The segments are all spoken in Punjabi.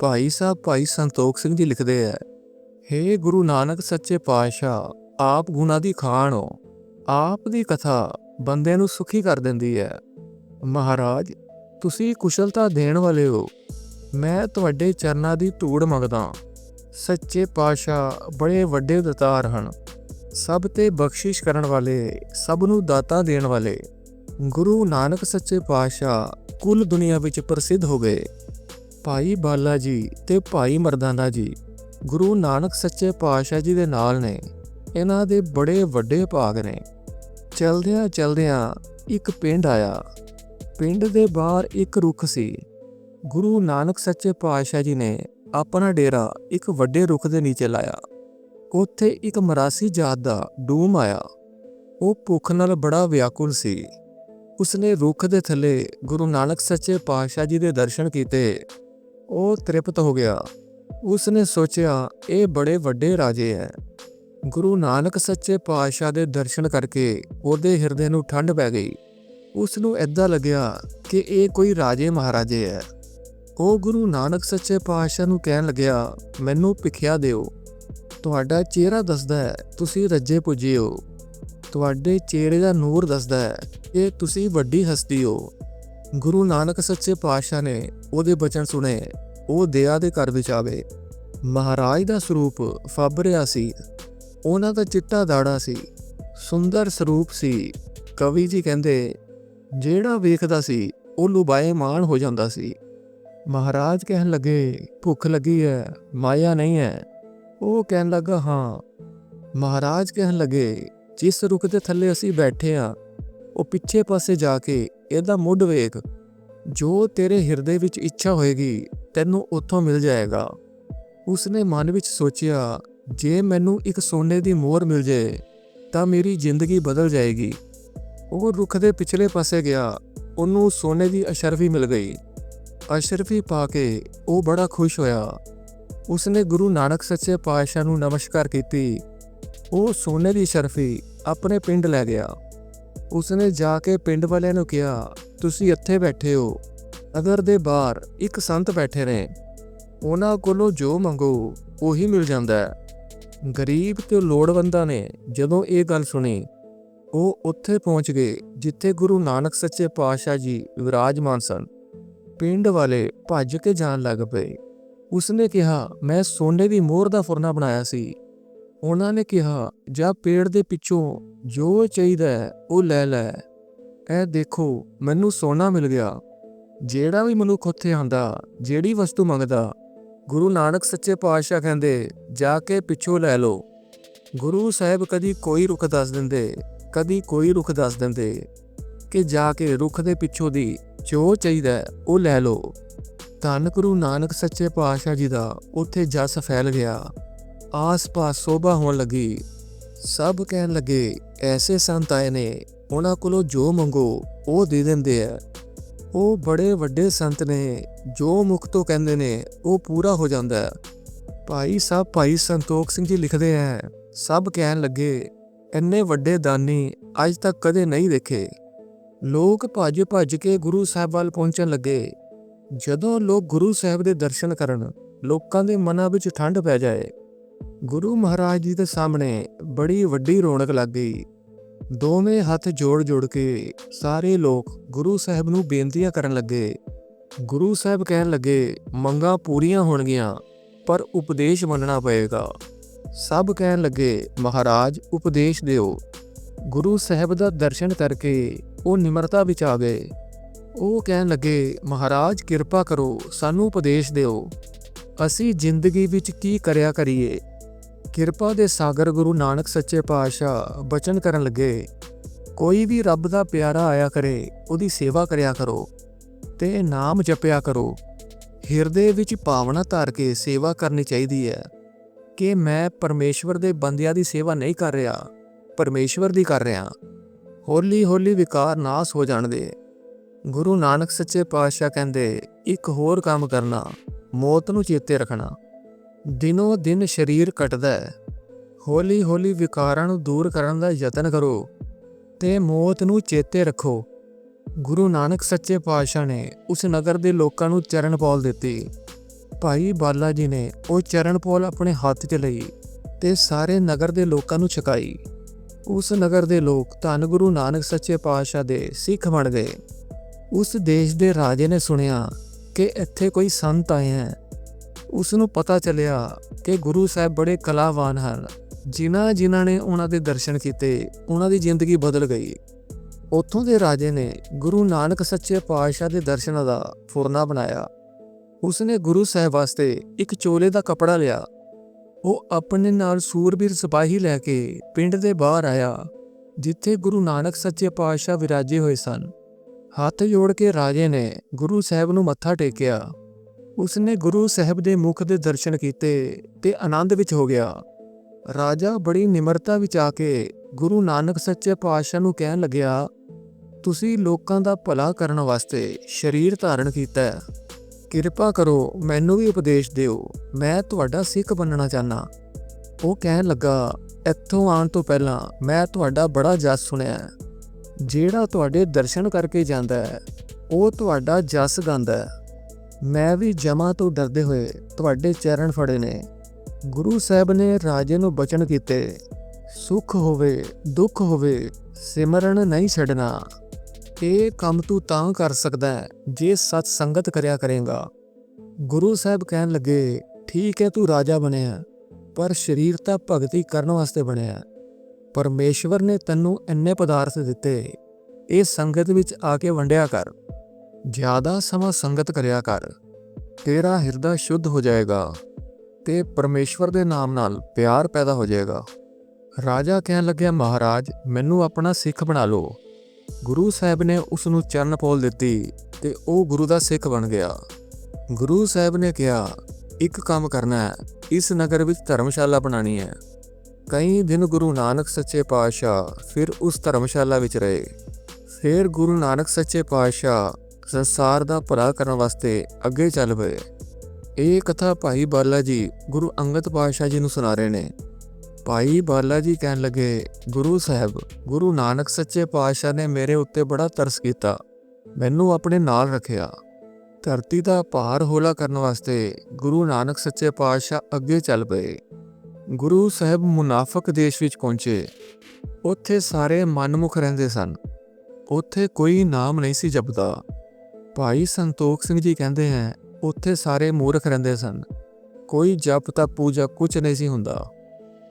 ਭਾਈ ਸਾਹਿਬ, ਭਾਈ ਸੰਤੋਖ ਸਿੰਘ ਜੀ ਲਿਖਦੇ ਹੈ ਹੇ ਗੁਰੂ ਨਾਨਕ ਸੱਚੇ ਪਾਤਸ਼ਾਹ, ਆਪ ਗੁਣਾ ਦੀ ਖਾਣ ਹੋ, ਆਪ ਦੀ ਕਥਾ ਬੰਦੇ ਨੂੰ ਸੁਖੀ ਕਰ ਦਿੰਦੀ ਹੈ। ਮਹਾਰਾਜ, ਤੁਸੀਂ ਕੁਸ਼ਲਤਾ ਦੇਣ ਵਾਲੇ ਹੋ, ਮੈਂ ਤੁਹਾਡੇ ਚਰਨਾਂ ਦੀ ਧੂੜ ਮੰਗਦਾ ਸੱਚੇ ਪਾਤਸ਼ਾਹ ਬੜੇ ਵੱਡੇ ਦਾਤਾਰ ਹਨ, ਸਭ ਤੇ ਬਖਸ਼ਿਸ਼ ਕਰਨ ਵਾਲੇ, ਸਭ ਨੂੰ ਦਾਤਾ ਦੇਣ ਵਾਲੇ। ਗੁਰੂ ਨਾਨਕ ਸੱਚੇ ਪਾਤਸ਼ਾਹ ਕੁੱਲ ਦੁਨੀਆ ਵਿੱਚ ਪ੍ਰਸਿੱਧ ਹੋ ਗਏ। ਭਾਈ ਬਾਲਾ ਜੀ ਤੇ ਭਾਈ ਮਰਦਾਨਾ ਜੀ, ਗੁਰੂ ਨਾਨਕ ਸੱਚੇ ਪਾਤਸ਼ਾਹ ਜੀ ਦੇ ਨਾਲ ਨੇ। ਇਹਨਾਂ ਦੇ ਬੜੇ ਵੱਡੇ ਭਾਗ ਨੇ। ਚਲਦਿਆਂ ਚਲਦਿਆਂ ਇੱਕ ਪਿੰਡ ਆਇਆ। ਪਿੰਡ ਦੇ ਬਾਹਰ ਇੱਕ ਰੁੱਖ ਸੀ। ਗੁਰੂ ਨਾਨਕ ਸੱਚੇ ਪਾਤਸ਼ਾਹ ਜੀ ਨੇ ਆਪਣਾ ਡੇਰਾ ਇੱਕ ਵੱਡੇ ਰੁੱਖ ਦੇ ਨੀਚੇ ਲਾਇਆ। ਉੱਥੇ ਇੱਕ ਮਰਾਸੀ ਜਾਤ ਦਾ ਡੂਮ ਆਇਆ। ਉਹ ਭੁੱਖ ਨਾਲ ਬੜਾ ਵਿਆਕੁਲ ਸੀ। ਉਸਨੇ ਰੁੱਖ ਦੇ ਥੱਲੇ ਗੁਰੂ ਨਾਨਕ ਸੱਚੇ ਪਾਤਸ਼ਾਹ ਜੀ ਦੇ ਦਰਸ਼ਨ ਕੀਤੇ। ਉਹ ਤ੍ਰਿਪਤ ਹੋ ਗਿਆ। ਉਸਨੇ ਸੋਚਿਆ, ਇਹ ਬੜੇ ਵੱਡੇ ਰਾਜੇ ਹੈ ਗੁਰੂ ਨਾਨਕ ਸੱਚੇ ਪਾਤਸ਼ਾਹ ਦੇ ਦਰਸ਼ਨ ਕਰਕੇ ਉਹਦੇ ਹਿਰਦੇ ਨੂੰ ਠੰਡ ਪੈ ਗਈ। ਉਸ ਨੂੰ ਐਦਾਂ ਲੱਗਿਆ ਕਿ ਇਹ ਕੋਈ ਰਾਜੇ ਮਹਾਰਾਜੇ ਹੈ ਉਹ ਗੁਰੂ ਨਾਨਕ ਸੱਚੇ ਪਾਤਸ਼ਾਹ ਨੂੰ ਕਹਿਣ ਲੱਗਿਆ, ਮੈਨੂੰ ਭਿਖਿਆ ਦਿਓ। ਤੁਹਾਡਾ ਚਿਹਰਾ ਦੱਸਦਾ ਹੈ ਤੁਸੀਂ ਰੱਜੇ ਪੁੱਜੇ ਹੋ। ਤੁਹਾਡੇ ਚਿਹਰੇ ਦਾ ਨੂਰ ਦੱਸਦਾ ਹੈ ਕਿ ਤੁਸੀਂ ਵੱਡੀ ਹਸਤੀ ਹੋ। ਗੁਰੂ ਨਾਨਕ ਸੱਚੇ ਪਾਤਸ਼ਾਹ ਨੇ ਉਹਦੇ ਬਚਨ ਸੁਣੇ, ਉਹ ਦਇਆ ਦੇ ਘਰ ਵਿੱਚ ਆਵੇ। ਮਹਾਰਾਜ ਦਾ ਸਰੂਪ ਫਾਬਰਿਆ ਸੀ, ਉਹਨਾਂ ਦਾ ਚਿੱਟਾ ਦਾੜਾ ਸੀ, ਸੁੰਦਰ ਸਰੂਪ ਸੀ। ਕਵੀ ਜੀ ਕਹਿੰਦੇ, ਜਿਹੜਾ ਵੇਖਦਾ ਸੀ, ਉਹ ਲੁਬਾਏ ਮਾਣ ਹੋ ਜਾਂਦਾ ਸੀ। ਮਹਾਰਾਜ ਕਹਿਣ ਲੱਗੇ, ਭੁੱਖ ਲੱਗੀ ਹੈ ਮਾਇਆ ਨਹੀਂ ਹੈ ਉਹ ਕਹਿਣ ਲੱਗਾ, ਹਾਂ। ਮਹਾਰਾਜ ਕਹਿਣ ਲੱਗੇ, ਜਿਸ ਰੁੱਖ ਦੇ ਥੱਲੇ ਅਸੀਂ ਬੈਠੇ ਆ ਉਹ ਪਿੱਛੇ ਪਾਸੇ ਜਾ ਕੇ ਇਹਦਾ ਮੁੱਢ ਵੇਖ। ਜੋ ਤੇਰੇ ਹਿਰਦੇ ਵਿੱਚ ਇੱਛਾ ਹੋਏਗੀ, ਤੈਨੂੰ ਉੱਥੋਂ ਮਿਲ ਜਾਏਗਾ। ਉਸਨੇ ਮਨ ਵਿੱਚ ਸੋਚਿਆ, ਜੇ ਮੈਨੂੰ ਇੱਕ ਸੋਨੇ ਦੀ ਮੋਹਰ ਮਿਲ ਜੇ, ਤਾਂ ਮੇਰੀ ਜ਼ਿੰਦਗੀ ਬਦਲ ਜਾਏਗੀ। ਉਹ ਰੁੱਖ ਦੇ ਪਿਛਲੇ ਪਾਸੇ ਗਿਆ, ਉਹਨੂੰ ਸੋਨੇ ਦੀ ਅਸ਼ਰਫੀ ਮਿਲ ਗਈ। ਅਸ਼ਰਫੀ ਪਾ ਕੇ ਉਹ ਬੜਾ ਖੁਸ਼ ਹੋਇਆ। ਉਸਨੇ ਗੁਰੂ ਨਾਨਕ ਸੱਚੇ ਪਾਤਸ਼ਾਹ ਨੂੰ ਨਮਸਕਾਰ ਕੀਤੀ। ਉਹ ਸੋਨੇ ਦੀ ਅਸ਼ਰਫੀ ਆਪਣੇ ਪਿੰਡ ਲੈ ਗਿਆ। ਉਸਨੇ ਜਾ ਕੇ ਪਿੰਡ ਵਾਲਿਆਂ ਨੂੰ ਕਿਹਾ, ਤੁਸੀਂ ਇੱਥੇ ਬੈਠੇ ਹੋ। ਅਗਰ ਦੇ ਬਾਹਰ ਇੱਕ ਸੰਤ ਬੈਠੇ ਨੇ। ਉਹਨਾਂ ਕੋਲੋਂ ਜੋ ਮੰਗੋ, ਉਹੀ ਮਿਲ ਜਾਂਦਾ ਹੈ। ਗਰੀਬ ਤੇ ਲੋੜਵੰਦਾਂ ਨੇ ਜਦੋਂ ਇਹ ਗੱਲ ਸੁਣੀ, ਉਹ ਉੱਥੇ ਪਹੁੰਚ ਗਏ, ਜਿੱਥੇ ਗੁਰੂ ਨਾਨਕ ਸੱਚੇ ਪਾਤਸ਼ਾਹ ਜੀ ਵਿਰਾਜਮਾਨ ਸਨ। ਪਿੰਡ ਵਾਲੇ ਭੱਜ ਕੇ ਜਾਣ ਲੱਗ ਪਏ। ਉਸਨੇ ਕਿਹਾ, ਮੈਂ ਸੋਨੇ ਦੀ ਮੋਹਰ ਦਾ ਫੁਰਨਾ ਬਣਾਇਆ ਸੀ। ਉਹਨਾਂ ਨੇ ਕਿਹਾ, ਜਾ ਪੇੜ ਦੇ ਪਿੱਛੋਂ ਜੋ ਚਾਹੀਦਾ ਹੈ, ਉਹ ਲੈ ਲੈ। ਇਹ ਦੇਖੋ, ਮੈਨੂੰ ਸੋਨਾ ਮਿਲ ਗਿਆ। ਜਿਹੜਾ ਵੀ ਮਨੁੱਖ ਉੱਥੇ ਆਂਦਾ ਜਿਹੜੀ ਵਸਤੂ ਮੰਗਦਾ, ਗੁਰੂ ਨਾਨਕ ਸੱਚੇ ਪਾਤਸ਼ਾਹ ਕਹਿੰਦੇ, ਜਾ ਕੇ ਪਿੱਛੋਂ ਲੈ ਲਓ। ਗੁਰੂ ਸਾਹਿਬ ਕਦੀ ਕੋਈ ਰੁੱਖ ਦੱਸ ਦਿੰਦੇ, ਕਦੀ ਕੋਈ ਰੁੱਖ ਦੱਸ ਦਿੰਦੇ ਕਿ ਜਾ ਕੇ ਰੁੱਖ ਦੇ ਪਿੱਛੋਂ ਦੀ ਜੋ ਚਾਹੀਦਾ ਉਹ ਲੈ ਲਓ। ਧੰਨ ਗੁਰੂ ਨਾਨਕ ਸੱਚੇ ਪਾਤਸ਼ਾਹ ਜੀ ਦਾ ਉੱਥੇ ਜਸ ਫੈਲ ਗਿਆ। ਆਸ-ਪਾਸ ਸੋਭਾ ਹੋਣ ਲੱਗੀ। ਸਭ ਕਹਿਣ ਲੱਗੇ, ਐਸੇ ਸੰਤ ਆਏ ਨੇ, ਉਹਨਾਂ ਕੋਲੋਂ ਜੋ ਮੰਗੋ, ਉਹ ਦੇ ਦਿੰਦੇ ਆ। ਉਹ ਬੜੇ ਵੱਡੇ ਸੰਤ ਨੇ, ਜੋ ਮੁਖ ਤੋਂ ਕਹਿੰਦੇ ਨੇ, ਉਹ ਪੂਰਾ ਹੋ ਜਾਂਦਾ। ਹੈ ਭਾਈ ਸਾਹਿਬ, ਭਾਈ ਸੰਤੋਖ ਸਿੰਘ ਜੀ ਲਿਖਦੇ ਹੈ ਸਭ ਕਹਿਣ ਲੱਗੇ, ਇੰਨੇ ਵੱਡੇ ਦਾਨੀ ਅੱਜ ਤੱਕ ਕਦੇ ਨਹੀਂ ਦੇਖੇ। ਲੋਕ ਭੱਜ ਭੱਜ ਕੇ ਗੁਰੂ ਸਾਹਿਬ ਵੱਲ ਪਹੁੰਚਣ ਲੱਗੇ। ਜਦੋਂ ਲੋਕ ਗੁਰੂ ਸਾਹਿਬ ਦੇ ਦਰਸ਼ਨ ਕਰਨ, ਲੋਕਾਂ ਦੇ ਮਨਾਂ ਵਿੱਚ ਠੰਡ ਪੈ ਜਾਏ। ਗੁਰੂ ਮਹਾਰਾਜ ਜੀ ਦੇ ਸਾਹਮਣੇ ਬੜੀ ਵੱਡੀ ਰੌਣਕ ਲੱਗ ਗਈ। ਦੋਵੇਂ ਹੱਥ ਜੋੜ ਜੋੜ ਕੇ ਸਾਰੇ ਲੋਕ ਗੁਰੂ ਸਾਹਿਬ ਨੂੰ ਬੇਨਤੀਆਂ ਕਰਨ ਲੱਗੇ। ਗੁਰੂ ਸਾਹਿਬ ਕਹਿਣ ਲੱਗੇ, ਮੰਗਾਂ ਪੂਰੀਆਂ ਹੋਣਗੀਆਂ, ਪਰ ਉਪਦੇਸ਼ ਮੰਨਣਾ ਪਏਗਾ। ਸਭ ਕਹਿਣ ਲੱਗੇ, ਮਹਾਰਾਜ, ਉਪਦੇਸ਼ ਦਿਓ। ਗੁਰੂ ਸਾਹਿਬ ਦਾ ਦਰਸ਼ਨ ਕਰਕੇ ਉਹ ਨਿਮਰਤਾ ਵਿੱਚ ਆ ਗਏ। ਉਹ ਕਹਿਣ ਲੱਗੇ, ਮਹਾਰਾਜ, ਕਿਰਪਾ ਕਰੋ, ਸਾਨੂੰ ਉਪਦੇਸ਼ ਦਿਓ। ਅਸੀਂ ਜ਼ਿੰਦਗੀ ਵਿੱਚ ਕੀ ਕਰਿਆ ਕਰੀਏ? ਕਿਰਪਾ ਦੇ ਸਾਗਰ ਗੁਰੂ ਨਾਨਕ ਸੱਚੇ ਪਾਤਸ਼ਾਹ ਬਚਨ ਕਰਨ ਲੱਗੇ, ਕੋਈ ਵੀ ਰੱਬ ਦਾ ਪਿਆਰਾ ਆਇਆ ਕਰੇ, ਉਹਦੀ ਸੇਵਾ ਕਰਿਆ ਕਰੋ ਤੇ ਨਾਮ ਜਪਿਆ ਕਰੋ। ਹਿਰਦੇ ਵਿੱਚ ਭਾਵਨਾ ਧਾਰ ਕੇ ਸੇਵਾ ਕਰਨੀ ਚਾਹੀਦੀ ਹੈ ਕਿ ਮੈਂ ਪਰਮੇਸ਼ਵਰ ਦੇ ਬੰਦਿਆਂ ਦੀ ਸੇਵਾ ਨਹੀਂ ਕਰ ਰਿਹਾ, ਪਰਮੇਸ਼ਵਰ ਦੀ ਕਰ ਰਿਹਾ। ਹੌਲੀ ਹੌਲੀ ਵਿਕਾਰ ਨਾਸ ਹੋ ਜਾਣਦੇ। ਗੁਰੂ ਨਾਨਕ ਸੱਚੇ ਪਾਤਸ਼ਾਹ ਕਹਿੰਦੇ, ਇੱਕ ਹੋਰ ਕੰਮ ਕਰਨਾ, ਮੌਤ ਨੂੰ ਚੇਤੇ ਰੱਖਣਾ। ਦਿਨੋ ਦਿਨ ਸਰੀਰ ਘਟਦਾ ਹੈ। ਹੌਲੀ ਹੌਲੀ ਵਿਕਾਰਾਂ ਨੂੰ ਦੂਰ ਕਰਨ ਦਾ ਯਤਨ ਕਰੋ ਤੇ ਮੌਤ ਨੂੰ ਚੇਤੇ ਰੱਖੋ। ਗੁਰੂ ਨਾਨਕ ਸੱਚੇ ਪਾਤਸ਼ਾਹ ਨੇ ਉਸ ਨਗਰ ਦੇ ਲੋਕਾਂ ਨੂੰ ਚਰਨ ਪੌਲ ਦਿੱਤੀ। ਭਾਈ ਬਾਲਾ ਜੀ ਨੇ ਉਹ ਚਰਨ ਪੌਲ ਆਪਣੇ ਹੱਥ 'ਚ ਲਈ ਤੇ ਸਾਰੇ ਨਗਰ ਦੇ ਲੋਕਾਂ ਨੂੰ ਛਕਾਈ। ਉਸ ਨਗਰ ਦੇ ਲੋਕ ਧੰਨ ਗੁਰੂ ਨਾਨਕ ਸੱਚੇ ਪਾਤਸ਼ਾਹ ਦੇ ਸਿੱਖ ਬਣ ਗਏ। ਉਸ ਦੇਸ਼ ਦੇ ਰਾਜੇ ਨੇ ਸੁਣਿਆ ਕਿ ਇੱਥੇ ਕੋਈ ਸੰਤ ਆਏ ਹੈ ਉਸ ਨੂੰ ਪਤਾ ਚੱਲਿਆ ਕਿ ਗੁਰੂ ਸਾਹਿਬ ਬੜੇ ਕਲਾਵਾਨ ਹਨ। ਜਿਨ੍ਹਾਂ ਜਿਨ੍ਹਾਂ ਨੇ ਉਹਨਾਂ ਦੇ ਦਰਸ਼ਨ ਕੀਤੇ, ਉਹਨਾਂ ਦੀ ਜ਼ਿੰਦਗੀ ਬਦਲ ਗਈ। ਉੱਥੋਂ ਦੇ ਰਾਜੇ ਨੇ ਗੁਰੂ ਨਾਨਕ ਸੱਚੇ ਪਾਤਸ਼ਾਹ ਦੇ ਦਰਸ਼ਨਾਂ ਦਾ ਫੁਰਨਾ ਬਣਾਇਆ। ਉਸਨੇ ਗੁਰੂ ਸਾਹਿਬ ਵਾਸਤੇ ਇੱਕ ਚੋਲੇ ਦਾ ਕਪੜਾ ਲਿਆ। ਉਹ ਆਪਣੇ ਨਾਲ ਸੂਰਬੀਰ ਸਿਪਾਹੀ ਲੈ ਕੇ ਪਿੰਡ ਦੇ ਬਾਹਰ ਆਇਆ, ਜਿੱਥੇ ਗੁਰੂ ਨਾਨਕ ਸੱਚੇ ਪਾਤਸ਼ਾਹ ਵਿਰਾਜੇ ਹੋਏ ਸਨ। ਹੱਥ ਜੋੜ ਕੇ ਰਾਜੇ ਨੇ ਗੁਰੂ ਸਾਹਿਬ ਨੂੰ ਮੱਥਾ ਟੇਕਿਆ। ਉਸਨੇ ਗੁਰੂ ਸਾਹਿਬ ਦੇ ਮੁਖ ਦੇ ਦਰਸ਼ਨ ਕੀਤੇ ਤੇ ਆਨੰਦ ਵਿੱਚ ਹੋ ਗਿਆ। ਰਾਜਾ ਬੜੀ ਨਿਮਰਤਾ ਵਿੱਚ ਆ ਕੇ ਗੁਰੂ ਨਾਨਕ ਸੱਚੇ ਪਾਤਸ਼ਾਹ ਨੂੰ ਕਹਿਣ ਲੱਗਿਆ, ਤੁਸੀਂ ਲੋਕਾਂ ਦਾ ਭਲਾ ਕਰਨ ਵਾਸਤੇ ਸਰੀਰ ਧਾਰਨ ਕੀਤਾ ਹੈ। ਕਿਰਪਾ ਕਰੋ, ਮੈਨੂੰ ਵੀ ਉਪਦੇਸ਼ ਦਿਓ। ਮੈਂ ਤੁਹਾਡਾ ਸਿੱਖ ਬਣਨਾ ਚਾਹਨਾ ਉਹ ਕਹਿਣ ਲੱਗਾ, ਇੱਥੋਂ ਆਉਣ ਤੋਂ ਪਹਿਲਾਂ ਮੈਂ ਤੁਹਾਡਾ ਬੜਾ ਜਸ ਸੁਣਿਆ ਜਿਹੜਾ ਤੁਹਾਡੇ ਦਰਸ਼ਨ ਕਰਕੇ ਜਾਂਦਾ ਹੈ, ਉਹ ਤੁਹਾਡਾ ਜਸ ਗਾਉਂਦਾ ਹੈ। ਮੈਂ ਵੀ ਜਮਾ ਤੋਂ ਡਰਦੇ ਹੋਏ ਤੁਹਾਡੇ ਚਰਨ ਫੜੇ ਨੇ। ਗੁਰੂ ਸਾਹਿਬ ਨੇ ਰਾਜੇ ਨੂੰ ਬਚਨ ਕੀਤੇ। ਸੁਖ ਹੋਵੇ, ਦੁੱਖ ਹੋਵੇ, ਸਿਮਰਨ ਨਹੀਂ ਛੱਡਣਾ। ਇਹ ਕੰਮ ਤੂੰ ਤਾਂ ਕਰ ਸਕਦਾ ਹੈ, ਜੇ ਸਤ ਸੰਗਤ ਕਰਿਆ ਕਰੇਗਾ। ਗੁਰੂ ਸਾਹਿਬ ਕਹਿਣ ਲੱਗੇ, ਠੀਕ ਹੈ, ਤੂੰ ਰਾਜਾ ਬਣਿਆ, ਪਰ ਸਰੀਰ ਤਾਂ ਭਗਤੀ ਕਰਨ ਵਾਸਤੇ ਬਣਿਆ। ਪਰਮੇਸ਼ਵਰ ਨੇ ਤੈਨੂੰ ਇੰਨੇ ਪਦਾਰਥ ਦਿੱਤੇ। ਇਹ ਸੰਗਤ ਵਿੱਚ ਆ ਕੇ ਵੰਡਿਆ ਕਰ। ਜ਼ਿਆਦਾ ਸਮਾਂ ਸੰਗਤ ਕਰਿਆ ਕਰ। ਤੇਰਾ ਹਿਰਦਾ ਸ਼ੁੱਧ ਹੋ ਜਾਏਗਾ ਤੇ ਪਰਮੇਸ਼ਵਰ ਦੇ ਨਾਮ ਨਾਲ ਪਿਆਰ ਪੈਦਾ ਹੋ ਜਾਏਗਾ। ਰਾਜਾ ਕਹਿਣ ਲੱਗਿਆ, ਮਹਾਰਾਜ, ਮੈਨੂੰ ਆਪਣਾ ਸਿੱਖ ਬਣਾ ਲਓ। ਗੁਰੂ ਸਾਹਿਬ ਨੇ ਉਸ ਨੂੰ ਚਰਨ ਪੋਲ ਦਿੱਤੀ ਤੇ ਉਹ ਗੁਰੂ ਦਾ ਸਿੱਖ ਬਣ ਗਿਆ। ਗੁਰੂ ਸਾਹਿਬ ਨੇ ਕਿਹਾ, ਇੱਕ ਕੰਮ ਕਰਨਾ ਹੈ, ਇਸ ਨਗਰ ਵਿੱਚ ਧਰਮਸ਼ਾਲਾ ਬਣਾਣੀ ਹੈ। ਕਈ ਦਿਨ ਗੁਰੂ ਨਾਨਕ ਸੱਚੇ ਪਾਤਸ਼ਾਹ ਫਿਰ ਉਸ ਧਰਮਸ਼ਾਲਾ ਵਿੱਚ ਰਹੇ। ਫਿਰ ਗੁਰੂ ਨਾਨਕ ਸੱਚੇ ਪਾਤਸ਼ਾਹ ਸੰਸਾਰ ਦਾ ਭਲਾ ਕਰਨ ਵਾਸਤੇ ਅੱਗੇ ਚੱਲ ਪਏ। ਇਹ ਕਥਾ ਭਾਈ ਬਾਲਾ ਜੀ ਗੁਰੂ ਅੰਗਦ ਪਾਤਸ਼ਾਹ ਜੀ ਨੂੰ ਸੁਣਾ ਰਹੇ ਨੇ। ਭਾਈ ਬਾਲਾ ਜੀ ਕਹਿਣ ਲੱਗੇ, ਗੁਰੂ ਸਾਹਿਬ, ਗੁਰੂ ਨਾਨਕ ਸੱਚੇ ਪਾਤਸ਼ਾਹ ਨੇ ਮੇਰੇ ਉੱਤੇ ਬੜਾ ਤਰਸ ਕੀਤਾ। ਮੈਨੂੰ ਆਪਣੇ ਨਾਲ ਰੱਖਿਆ। ਧਰਤੀ ਦਾ ਭਾਰ ਹੌਲਾ ਕਰਨ ਵਾਸਤੇ ਗੁਰੂ ਨਾਨਕ ਸੱਚੇ ਪਾਤਸ਼ਾਹ ਅੱਗੇ ਚੱਲ ਪਏ। ਗੁਰੂ ਸਾਹਿਬ ਮੁਨਾਫਕ ਦੇਸ਼ ਵਿੱਚ ਪਹੁੰਚੇ। ਉੱਥੇ ਸਾਰੇ ਮਨਮੁਖ ਰਹਿੰਦੇ ਸਨ। ਉੱਥੇ ਕੋਈ ਨਾਮ ਨਹੀਂ ਸੀ ਜਪਦਾ। ਭਾਈ ਸੰਤੋਖ ਸਿੰਘ ਜੀ ਕਹਿੰਦੇ ਹੈ, ਉੱਥੇ ਸਾਰੇ ਮੂਰਖ ਰਹਿੰਦੇ ਸਨ। ਕੋਈ ਜਪ ਤਾਂ ਪੂਜਾ ਕੁਝ ਨਹੀਂ ਸੀ ਹੁੰਦਾ।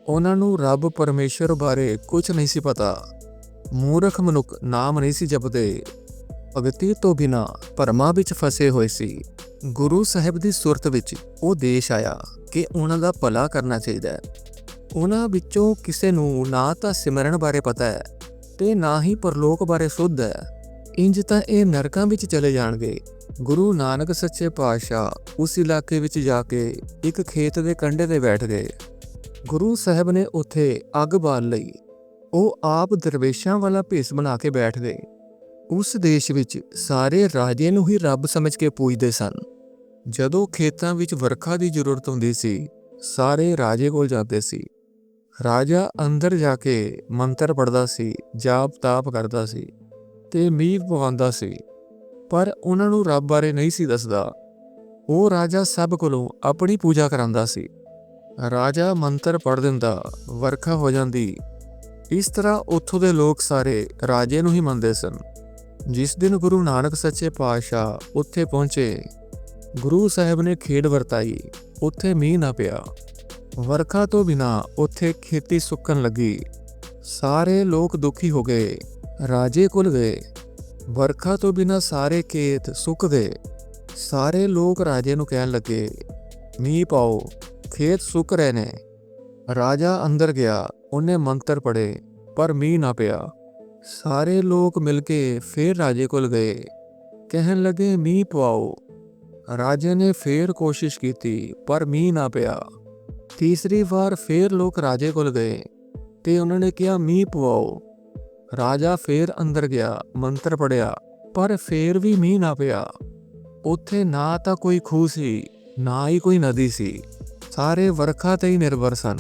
ਉਹਨਾਂ ਨੂੰ ਰੱਬ ਪਰਮੇਸ਼ਰ ਬਾਰੇ ਕੁਝ ਨਹੀਂ ਸੀ ਪਤਾ। ਮੂਰਖ ਮਨੁੱਖ ਨਾਮ ਨਹੀਂ ਸੀ ਜਪਦੇ। ਭਗਤੀ ਤੋਂ ਬਿਨਾ ਭਰਮਾਂ ਵਿੱਚ ਫਸੇ ਹੋਏ ਸੀ। ਗੁਰੂ ਸਾਹਿਬ ਦੀ ਸੁਰਤ ਵਿੱਚ ਉਹ ਦੇਸ਼ ਆਇਆ ਕਿ ਉਹਨਾਂ ਦਾ ਭਲਾ ਕਰਨਾ ਚਾਹੀਦਾ ਹੈ। ਉਹਨਾਂ ਵਿੱਚੋਂ ਕਿਸੇ ਨੂੰ ਨਾ ਤਾਂ ਸਿਮਰਨ ਬਾਰੇ ਪਤਾ ਹੈ ਤੇ ਨਾ ਹੀ ਪਰਲੋਕ ਬਾਰੇ ਸੁੱਧ ਹੈ। ਇੰਜ ਤਾਂ ਇਹ ਨਰਕਾਂ ਵਿੱਚ ਚਲੇ ਜਾਣਗੇ। ਗੁਰੂ ਨਾਨਕ ਸੱਚੇ ਪਾਤਸ਼ਾਹ ਉਸ ਇਲਾਕੇ ਵਿੱਚ ਜਾ ਕੇ ਇੱਕ ਖੇਤ ਦੇ ਕੰਢੇ ਤੇ ਬੈਠ ਗਏ। ਗੁਰੂ ਸਾਹਿਬ ਨੇ ਉੱਥੇ ਅੱਗ ਬਾਲ ਲਈ। ਉਹ ਆਪ ਦਰਵੇਸ਼ਾਂ ਵਾਲਾ ਭੇਸ ਬਣਾ ਕੇ ਬੈਠ ਗਏ ਉਸ ਦੇਸ਼ ਵਿੱਚ ਸਾਰੇ ਰਾਜੇ ਨੂੰ ਹੀ ਰੱਬ ਸਮਝ ਕੇ ਪੂਜਦੇ ਸਨ। ਜਦੋਂ ਖੇਤਾਂ ਵਿੱਚ ਵਰਖਾ ਦੀ ਜ਼ਰੂਰਤ ਹੁੰਦੀ ਸੀ, ਸਾਰੇ ਰਾਜੇ ਕੋਲ ਜਾਂਦੇ ਸੀ। ਰਾਜਾ ਅੰਦਰ ਜਾ ਕੇ ਮੰਤਰ ਪੜਦਾ ਸੀ ਜਾਪ ਤਾਪ ਕਰਦਾ ਸੀ। ਤੇ ਮੀਂਹ ਪਵਾਉਂਦਾ ਸੀ। ਪਰ ਉਹਨਾਂ ਨੂੰ ਰੱਬ ਬਾਰੇ ਨਹੀਂ ਸੀ ਦੱਸਦਾ। ਉਹ ਰਾਜਾ ਸਭ ਕੋਲੋਂ ਆਪਣੀ ਪੂਜਾ ਕਰਾਉਂਦਾ ਸੀ। ਰਾਜਾ ਮੰਤਰ ਪੜ ਦਿੰਦਾ, ਵਰਖਾ ਹੋ ਜਾਂਦੀ। ਇਸ ਤਰ੍ਹਾਂ ਉੱਥੋਂ ਦੇ ਲੋਕ ਸਾਰੇ ਰਾਜੇ ਨੂੰ ਹੀ ਮੰਨਦੇ ਸਨ। ਜਿਸ ਦਿਨ ਗੁਰੂ ਨਾਨਕ ਸੱਚੇ ਪਾਤਸ਼ਾਹ ਉੱਥੇ ਪਹੁੰਚੇ, ਗੁਰੂ ਸਾਹਿਬ ਨੇ ਖੇਡ ਵਰਤਾਈ, ਉੱਥੇ ਮੀਂਹ ਨਾ ਪਿਆ। ਵਰਖਾ ਤੋਂ ਬਿਨਾ ਉੱਥੇ ਖੇਤੀ ਸੁੱਕਣ ਲੱਗੀ। ਸਾਰੇ ਲੋਕ ਦੁਖੀ ਹੋ ਗਏ। ਰਾਜੇ ਕੋਲ ਗਏ। ਵਰਖਾ ਤੋਂ ਬਿਨਾ ਸਾਰੇ ਖੇਤ ਸੁੱਕ ਗਏ। ਸਾਰੇ ਲੋਕ ਰਾਜੇ ਨੂੰ ਕਹਿਣ ਲੱਗੇ, ਮੀਂਹ ਪਾਓ, ਖੇਤ ਸੁੱਕ ਰਹੇ ਨੇ। ਰਾਜਾ ਅੰਦਰ ਗਿਆ, ਉਹਨੇ ਮੰਤਰ ਪੜੇ ਪਰ ਮੀਂਹ ਨਾ ਪਿਆ। ਸਾਰੇ ਲੋਕ ਮਿਲ ਕੇ ਫੇਰ ਰਾਜੇ ਕੋਲ ਗਏ। ਕਹਿਣ ਲੱਗੇ, ਮੀਂਹ ਪਵਾਓ ਰਾਜੇ ਨੇ ਫੇਰ ਕੋਸ਼ਿਸ਼ ਕੀਤੀ, ਪਰ ਮੀਂਹ ਨਾ ਪਿਆ। ਤੀਸਰੀ ਵਾਰ ਫੇਰ ਲੋਕ ਰਾਜੇ ਕੋਲ ਗਏ ਤੇ ਉਹਨਾਂ ਨੇ ਕਿਹਾ, ਮੀਂਹ ਪਵਾਓ। ਰਾਜਾ ਫੇਰ ਅੰਦਰ ਗਿਆ, ਮੰਤਰ ਪੜਿਆ ਪਰ ਫੇਰ ਵੀ ਮੀਂਹ ਨਾ ਪਿਆ। ਉੱਥੇ ਨਾ ਤਾਂ ਕੋਈ ਖੂਹ ਸੀ, ਨਾ ਹੀ ਕੋਈ ਨਦੀ ਸੀ, ਸਾਰੇ ਵਰਖਾ ਤੇ ਹੀ ਨਿਰਭਰ ਸਨ।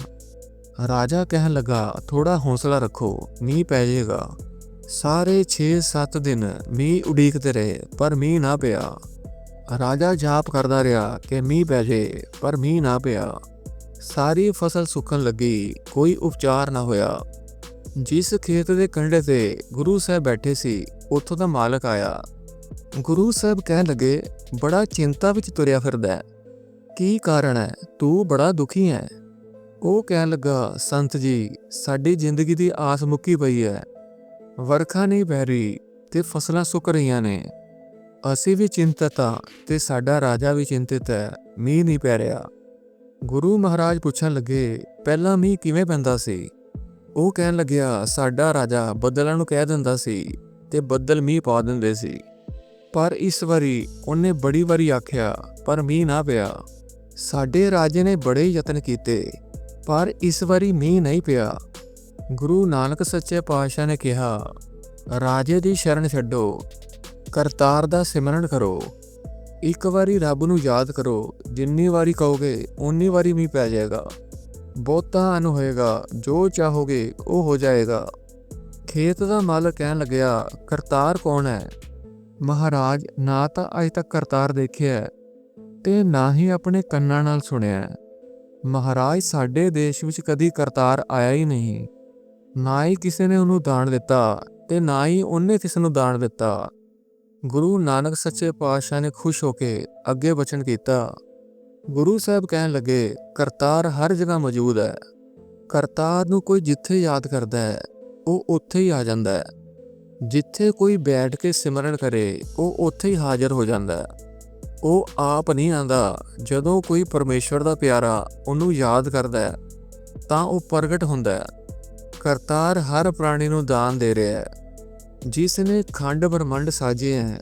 ਰਾਜਾ ਕਹਿਣ ਲੱਗਾ ਥੋੜਾ ਹੌਸਲਾ ਰੱਖੋ, ਮੀਂਹ ਪੈ ਜਾਏਗਾ। ਸਾਰੇ 6-7 ਦਿਨ ਮੀਂਹ ਉਡੀਕਦੇ ਰਹੇ, ਪਰ ਮੀਂਹ ਨਾ ਪਿਆ। ਰਾਜਾ ਜਾਪ ਕਰਦਾ ਰਿਹਾ ਕਿ ਮੀਂਹ ਪੈ ਜੇ, ਪਰ ਮੀਂਹ ਨਾ ਪਿਆ। ਸਾਰੀ ਫਸਲ ਸੁੱਕਣ ਲੱਗੀ, ਕੋਈ ਉਪਚਾਰ ਨਾ ਹੋਇਆ। ਜਿਸ ਖੇਤ ਦੇ ਕੰਢੇ ਤੇ ਗੁਰੂ ਸਾਹਿਬ ਬੈਠੇ ਸੀ, ਉੱਥੋਂ ਦਾ ਮਾਲਕ ਆਇਆ। ਗੁਰੂ ਸਾਹਿਬ ਕਹਿਣ ਲੱਗੇ, ਬੜਾ ਚਿੰਤਾ ਵਿੱਚ ਤੁਰਿਆ ਫਿਰਦਾ ਹੈ। ਕੀ ਕਾਰਨ ਹੈ? ਤੂੰ ਬੜਾ ਦੁਖੀ ਹੈ। ਉਹ ਕਹਿਣ ਲੱਗਾ, ਸੰਤ ਜੀ, ਸਾਡੀ ਜ਼ਿੰਦਗੀ ਦੀ ਆਸ ਮੁੱਕੀ ਪਈ ਹੈ। ਵਰਖਾ ਨਹੀਂ ਪੈ ਰਹੀ ਤੇ ਫਸਲਾਂ ਸੁੱਕ ਰਹੀਆਂ ਨੇ। ਅਸੀਂ ਵੀ ਚਿੰਤਤ ਹਾਂ ਤੇ ਸਾਡਾ ਰਾਜਾ ਵੀ ਚਿੰਤਿਤ ਹੈ, ਮੀਂਹ ਨਹੀਂ ਪੈ ਰਿਹਾ। ਗੁਰੂ ਮਹਾਰਾਜ ਪੁੱਛਣ ਲੱਗੇ, ਪਹਿਲਾਂ ਮੀਂਹ ਕਿਵੇਂ ਪੈਂਦਾ ਸੀ? ਉਹ ਕਹਿਣ ਲੱਗਿਆ, ਸਾਡਾ ਰਾਜਾ ਬੱਦਲਾਂ ਨੂੰ ਕਹਿ ਦਿੰਦਾ ਸੀ ਤੇ ਬੱਦਲ ਮੀਂਹ ਪਾ ਦਿੰਦੇ ਸੀ। ਪਰ ਇਸ ਵਾਰੀ ਉਹਨੇ ਬੜੀ ਵਾਰੀ ਆਖਿਆ, ਪਰ ਮੀਂਹ ਨਾ ਪਿਆ। ਸਾਡੇ ਰਾਜੇ ਨੇ ਬੜੇ ਯਤਨ ਕੀਤੇ, ਪਰ ਇਸ ਵਾਰੀ ਮੀਂਹ ਨਹੀਂ ਪਿਆ। ਗੁਰੂ ਨਾਨਕ ਸੱਚੇ ਪਾਤਸ਼ਾਹ ਨੇ ਕਿਹਾ, ਰਾਜੇ ਦੀ ਸ਼ਰਨ ਛੱਡੋ, ਕਰਤਾਰ ਦਾ ਸਿਮਰਨ ਕਰੋ। ਇੱਕ ਵਾਰੀ ਰੱਬ ਨੂੰ ਯਾਦ ਕਰੋ, ਜਿੰਨੀ ਵਾਰੀ ਕਹੋਗੇ, ਓਨੀ ਵਾਰੀ ਮੀਂਹ ਪੈ ਜਾਏਗਾ। ਬਹੁਤਾ ਅਨ ਹੋਏਗਾ ਜੋ ਚਾਹੋਗੇ ਉਹ ਹੋ ਜਾਏਗਾ। ਖੇਤ ਦਾ ਮਾਲਕ ਕਹਿਣ ਲੱਗਿਆ ਕਰਤਾਰ ਕੌਣ ਹੈ? ਮਹਾਰਾਜ ਨਾ ਤਾਂ ਅਜੇ ਤੱਕ ਕਰਤਾਰ ਦੇਖਿਆ ਹੈ, ਤੇ ਨਾ ਹੀ ਆਪਣੇ ਕੰਨਾਂ ਨਾਲ ਸੁਣਿਆ ਮਹਾਰਾਜ ਸਾਡੇ ਦੇਸ਼ ਵਿੱਚ ਕਦੀ ਕਰਤਾਰ ਆਇਆ ਹੀ ਨਹੀਂ। ਨਾ ਹੀ ਕਿਸੇ ਨੇ ਉਹਨੂੰ ਦਾਨ ਦਿੱਤਾ ਤੇ ਨਾ ਹੀ ਉਹਨੇ ਕਿਸੇ ਨੂੰ ਦਾਨ ਦਿੱਤਾ। ਗੁਰੂ ਨਾਨਕ ਸੱਚੇ ਪਾਤਸ਼ਾਹ ਨੇ ਖੁਸ਼ ਹੋ ਕੇ ਅੱਗੇ ਬਚਨ ਕੀਤਾ। ਗੁਰੂ ਸਾਹਿਬ ਕਹਿਣ ਲੱਗੇ, ਕਰਤਾਰ ਹਰ ਜਗ੍ਹਾ ਮੌਜੂਦ ਹੈ। ਕਰਤਾਰ ਨੂੰ ਕੋਈ ਜਿੱਥੇ ਯਾਦ ਕਰਦਾ ਹੈ, ਉਹ ਉੱਥੇ ਹੀ ਆ ਜਾਂਦਾ ਹੈ। ਜਿੱਥੇ ਕੋਈ ਬੈਠ ਕੇ ਸਿਮਰਨ ਕਰੇ, ਉਹ ਉੱਥੇ ਹੀ ਹਾਜ਼ਰ ਹੋ ਜਾਂਦਾ ਹੈ। ਉਹ ਆਪ ਨਹੀਂ ਆਂਦਾ, ਜਦੋਂ ਕੋਈ ਪਰਮੇਸ਼ਵਰ ਦਾ ਪਿਆਰਾ ਉਹਨੂੰ ਯਾਦ ਕਰਦਾ ਹੈ, ਤਾਂ ਉਹ ਪ੍ਰਗਟ ਹੁੰਦਾ ਹੈ। ਕਰਤਾਰ ਹਰ ਪ੍ਰਾਣੀ ਨੂੰ ਦਾਨ ਦੇ ਰਿਹਾ ਹੈ। ਜਿਸ ਨੇ ਖੰਡ ਬ੍ਰਹਮੰਡ ਸਾਜੇ ਹੈ,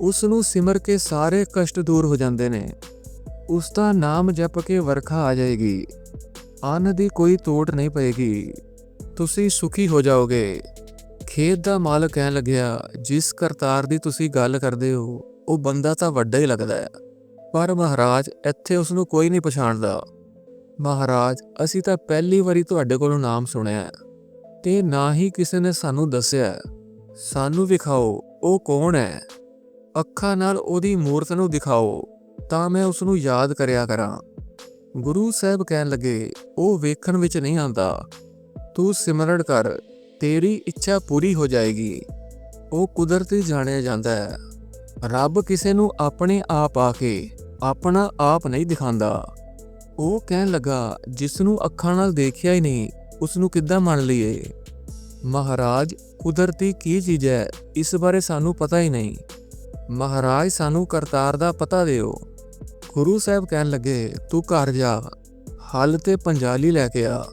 ਉਸ ਨੂੰ ਸਿਮਰ ਕੇ ਸਾਰੇ ਕਸ਼ਟ ਦੂਰ ਹੋ ਜਾਂਦੇ ਨੇ। ਉਸ ਦਾ ਨਾਮ ਜਪ ਕੇ ਵਰਖਾ ਆ ਜਾਏਗੀ। ਅੰਨ ਦੀ ਕੋਈ ਤੋੜ ਨਹੀਂ ਪਏਗੀ। ਤੁਸੀਂ ਸੁਖੀ ਹੋ ਜਾਓਗੇ। ਖੇਤ ਦਾ ਮਾਲਕ ਕਹਿਣ ਲੱਗਿਆ, ਜਿਸ ਕਰਤਾਰ ਦੀ ਤੁਸੀਂ ਗੱਲ ਕਰਦੇ ਹੋ, ਉਹ ਬੰਦਾ ਤਾਂ ਵੱਡਾ ਹੀ ਲੱਗਦਾ ਹੈ। ਪਰ ਮਹਾਰਾਜ, ਇੱਥੇ ਉਸ ਨੂੰ ਕੋਈ ਨਹੀਂ ਪਛਾਣਦਾ। ਮਹਾਰਾਜ, ਅਸੀਂ ਤਾਂ ਪਹਿਲੀ ਵਾਰੀ ਤੁਹਾਡੇ ਕੋਲੋਂ ਨਾਮ ਸੁਣਿਆ ਹੈ। ਤੇ ਨਾ ਹੀ ਕਿਸੇ ਨੇ ਸਾਨੂੰ ਦੱਸਿਆ ਸਾਨੂੰ ਵਿਖਾਓ, ਉਹ ਕੌਣ ਹੈ? ਅੱਖਾਂ ਨਾਲ ਉਹਦੀ ਮੂਰਤ ਨੂੰ ਦਿਖਾਓ। ਤਾਂ ਮੈਂ ਉਸ ਨੂੰ ਯਾਦ ਕਰਿਆ ਕਰਾਂ। ਗੁਰੂ ਸਾਹਿਬ ਕਹਿਣ ਲੱਗੇ, ਉਹ ਵੇਖਣ ਵਿੱਚ ਨਹੀਂ ਆਉਂਦਾ। ਤੂੰ ਸਿਮਰਨ ਕਰ, ਤੇਰੀ ਇੱਛਾ ਪੂਰੀ ਹੋ ਜਾਏਗੀ। ਉਹ ਕੁਦਰਤੀ ਜਾਣਿਆ ਜਾਂਦਾ ਹੈ। ਰੱਬ ਕਿਸੇ ਨੂੰ ਆਪਣੇ ਆਪ ਆ ਕੇ ਆਪਣਾ ਆਪ ਨਹੀਂ ਦਿਖਾਉਂਦਾ। ਉਹ ਕਹਿਣ ਲੱਗਾ, ਜਿਸ ਨੂੰ ਅੱਖਾਂ ਨਾਲ ਦੇਖਿਆ ਹੀ ਨਹੀਂ ਉਸ ਨੂੰ ਕਿੱਦਾਂ ਮੰਨ ਲਈਏ? ਮਹਾਰਾਜ, ਕੁਦਰਤੀ ਕੀ ਚੀਜ਼ ਹੈ? ਇਸ ਬਾਰੇ ਸਾਨੂੰ ਪਤਾ ਹੀ ਨਹੀਂ। ਮਹਾਰਾਜ, ਸਾਨੂੰ ਕਰਤਾਰ ਦਾ ਪਤਾ ਦਿਓ। ਗੁਰੂ ਸਾਹਿਬ ਕਹਿਣ ਲੱਗੇ, ਤੂੰ ਘਰ ਜਾ, ਹਲ ਤੇ ਪੰਜਾਲੀ ਲੈ ਕੇ ਆ।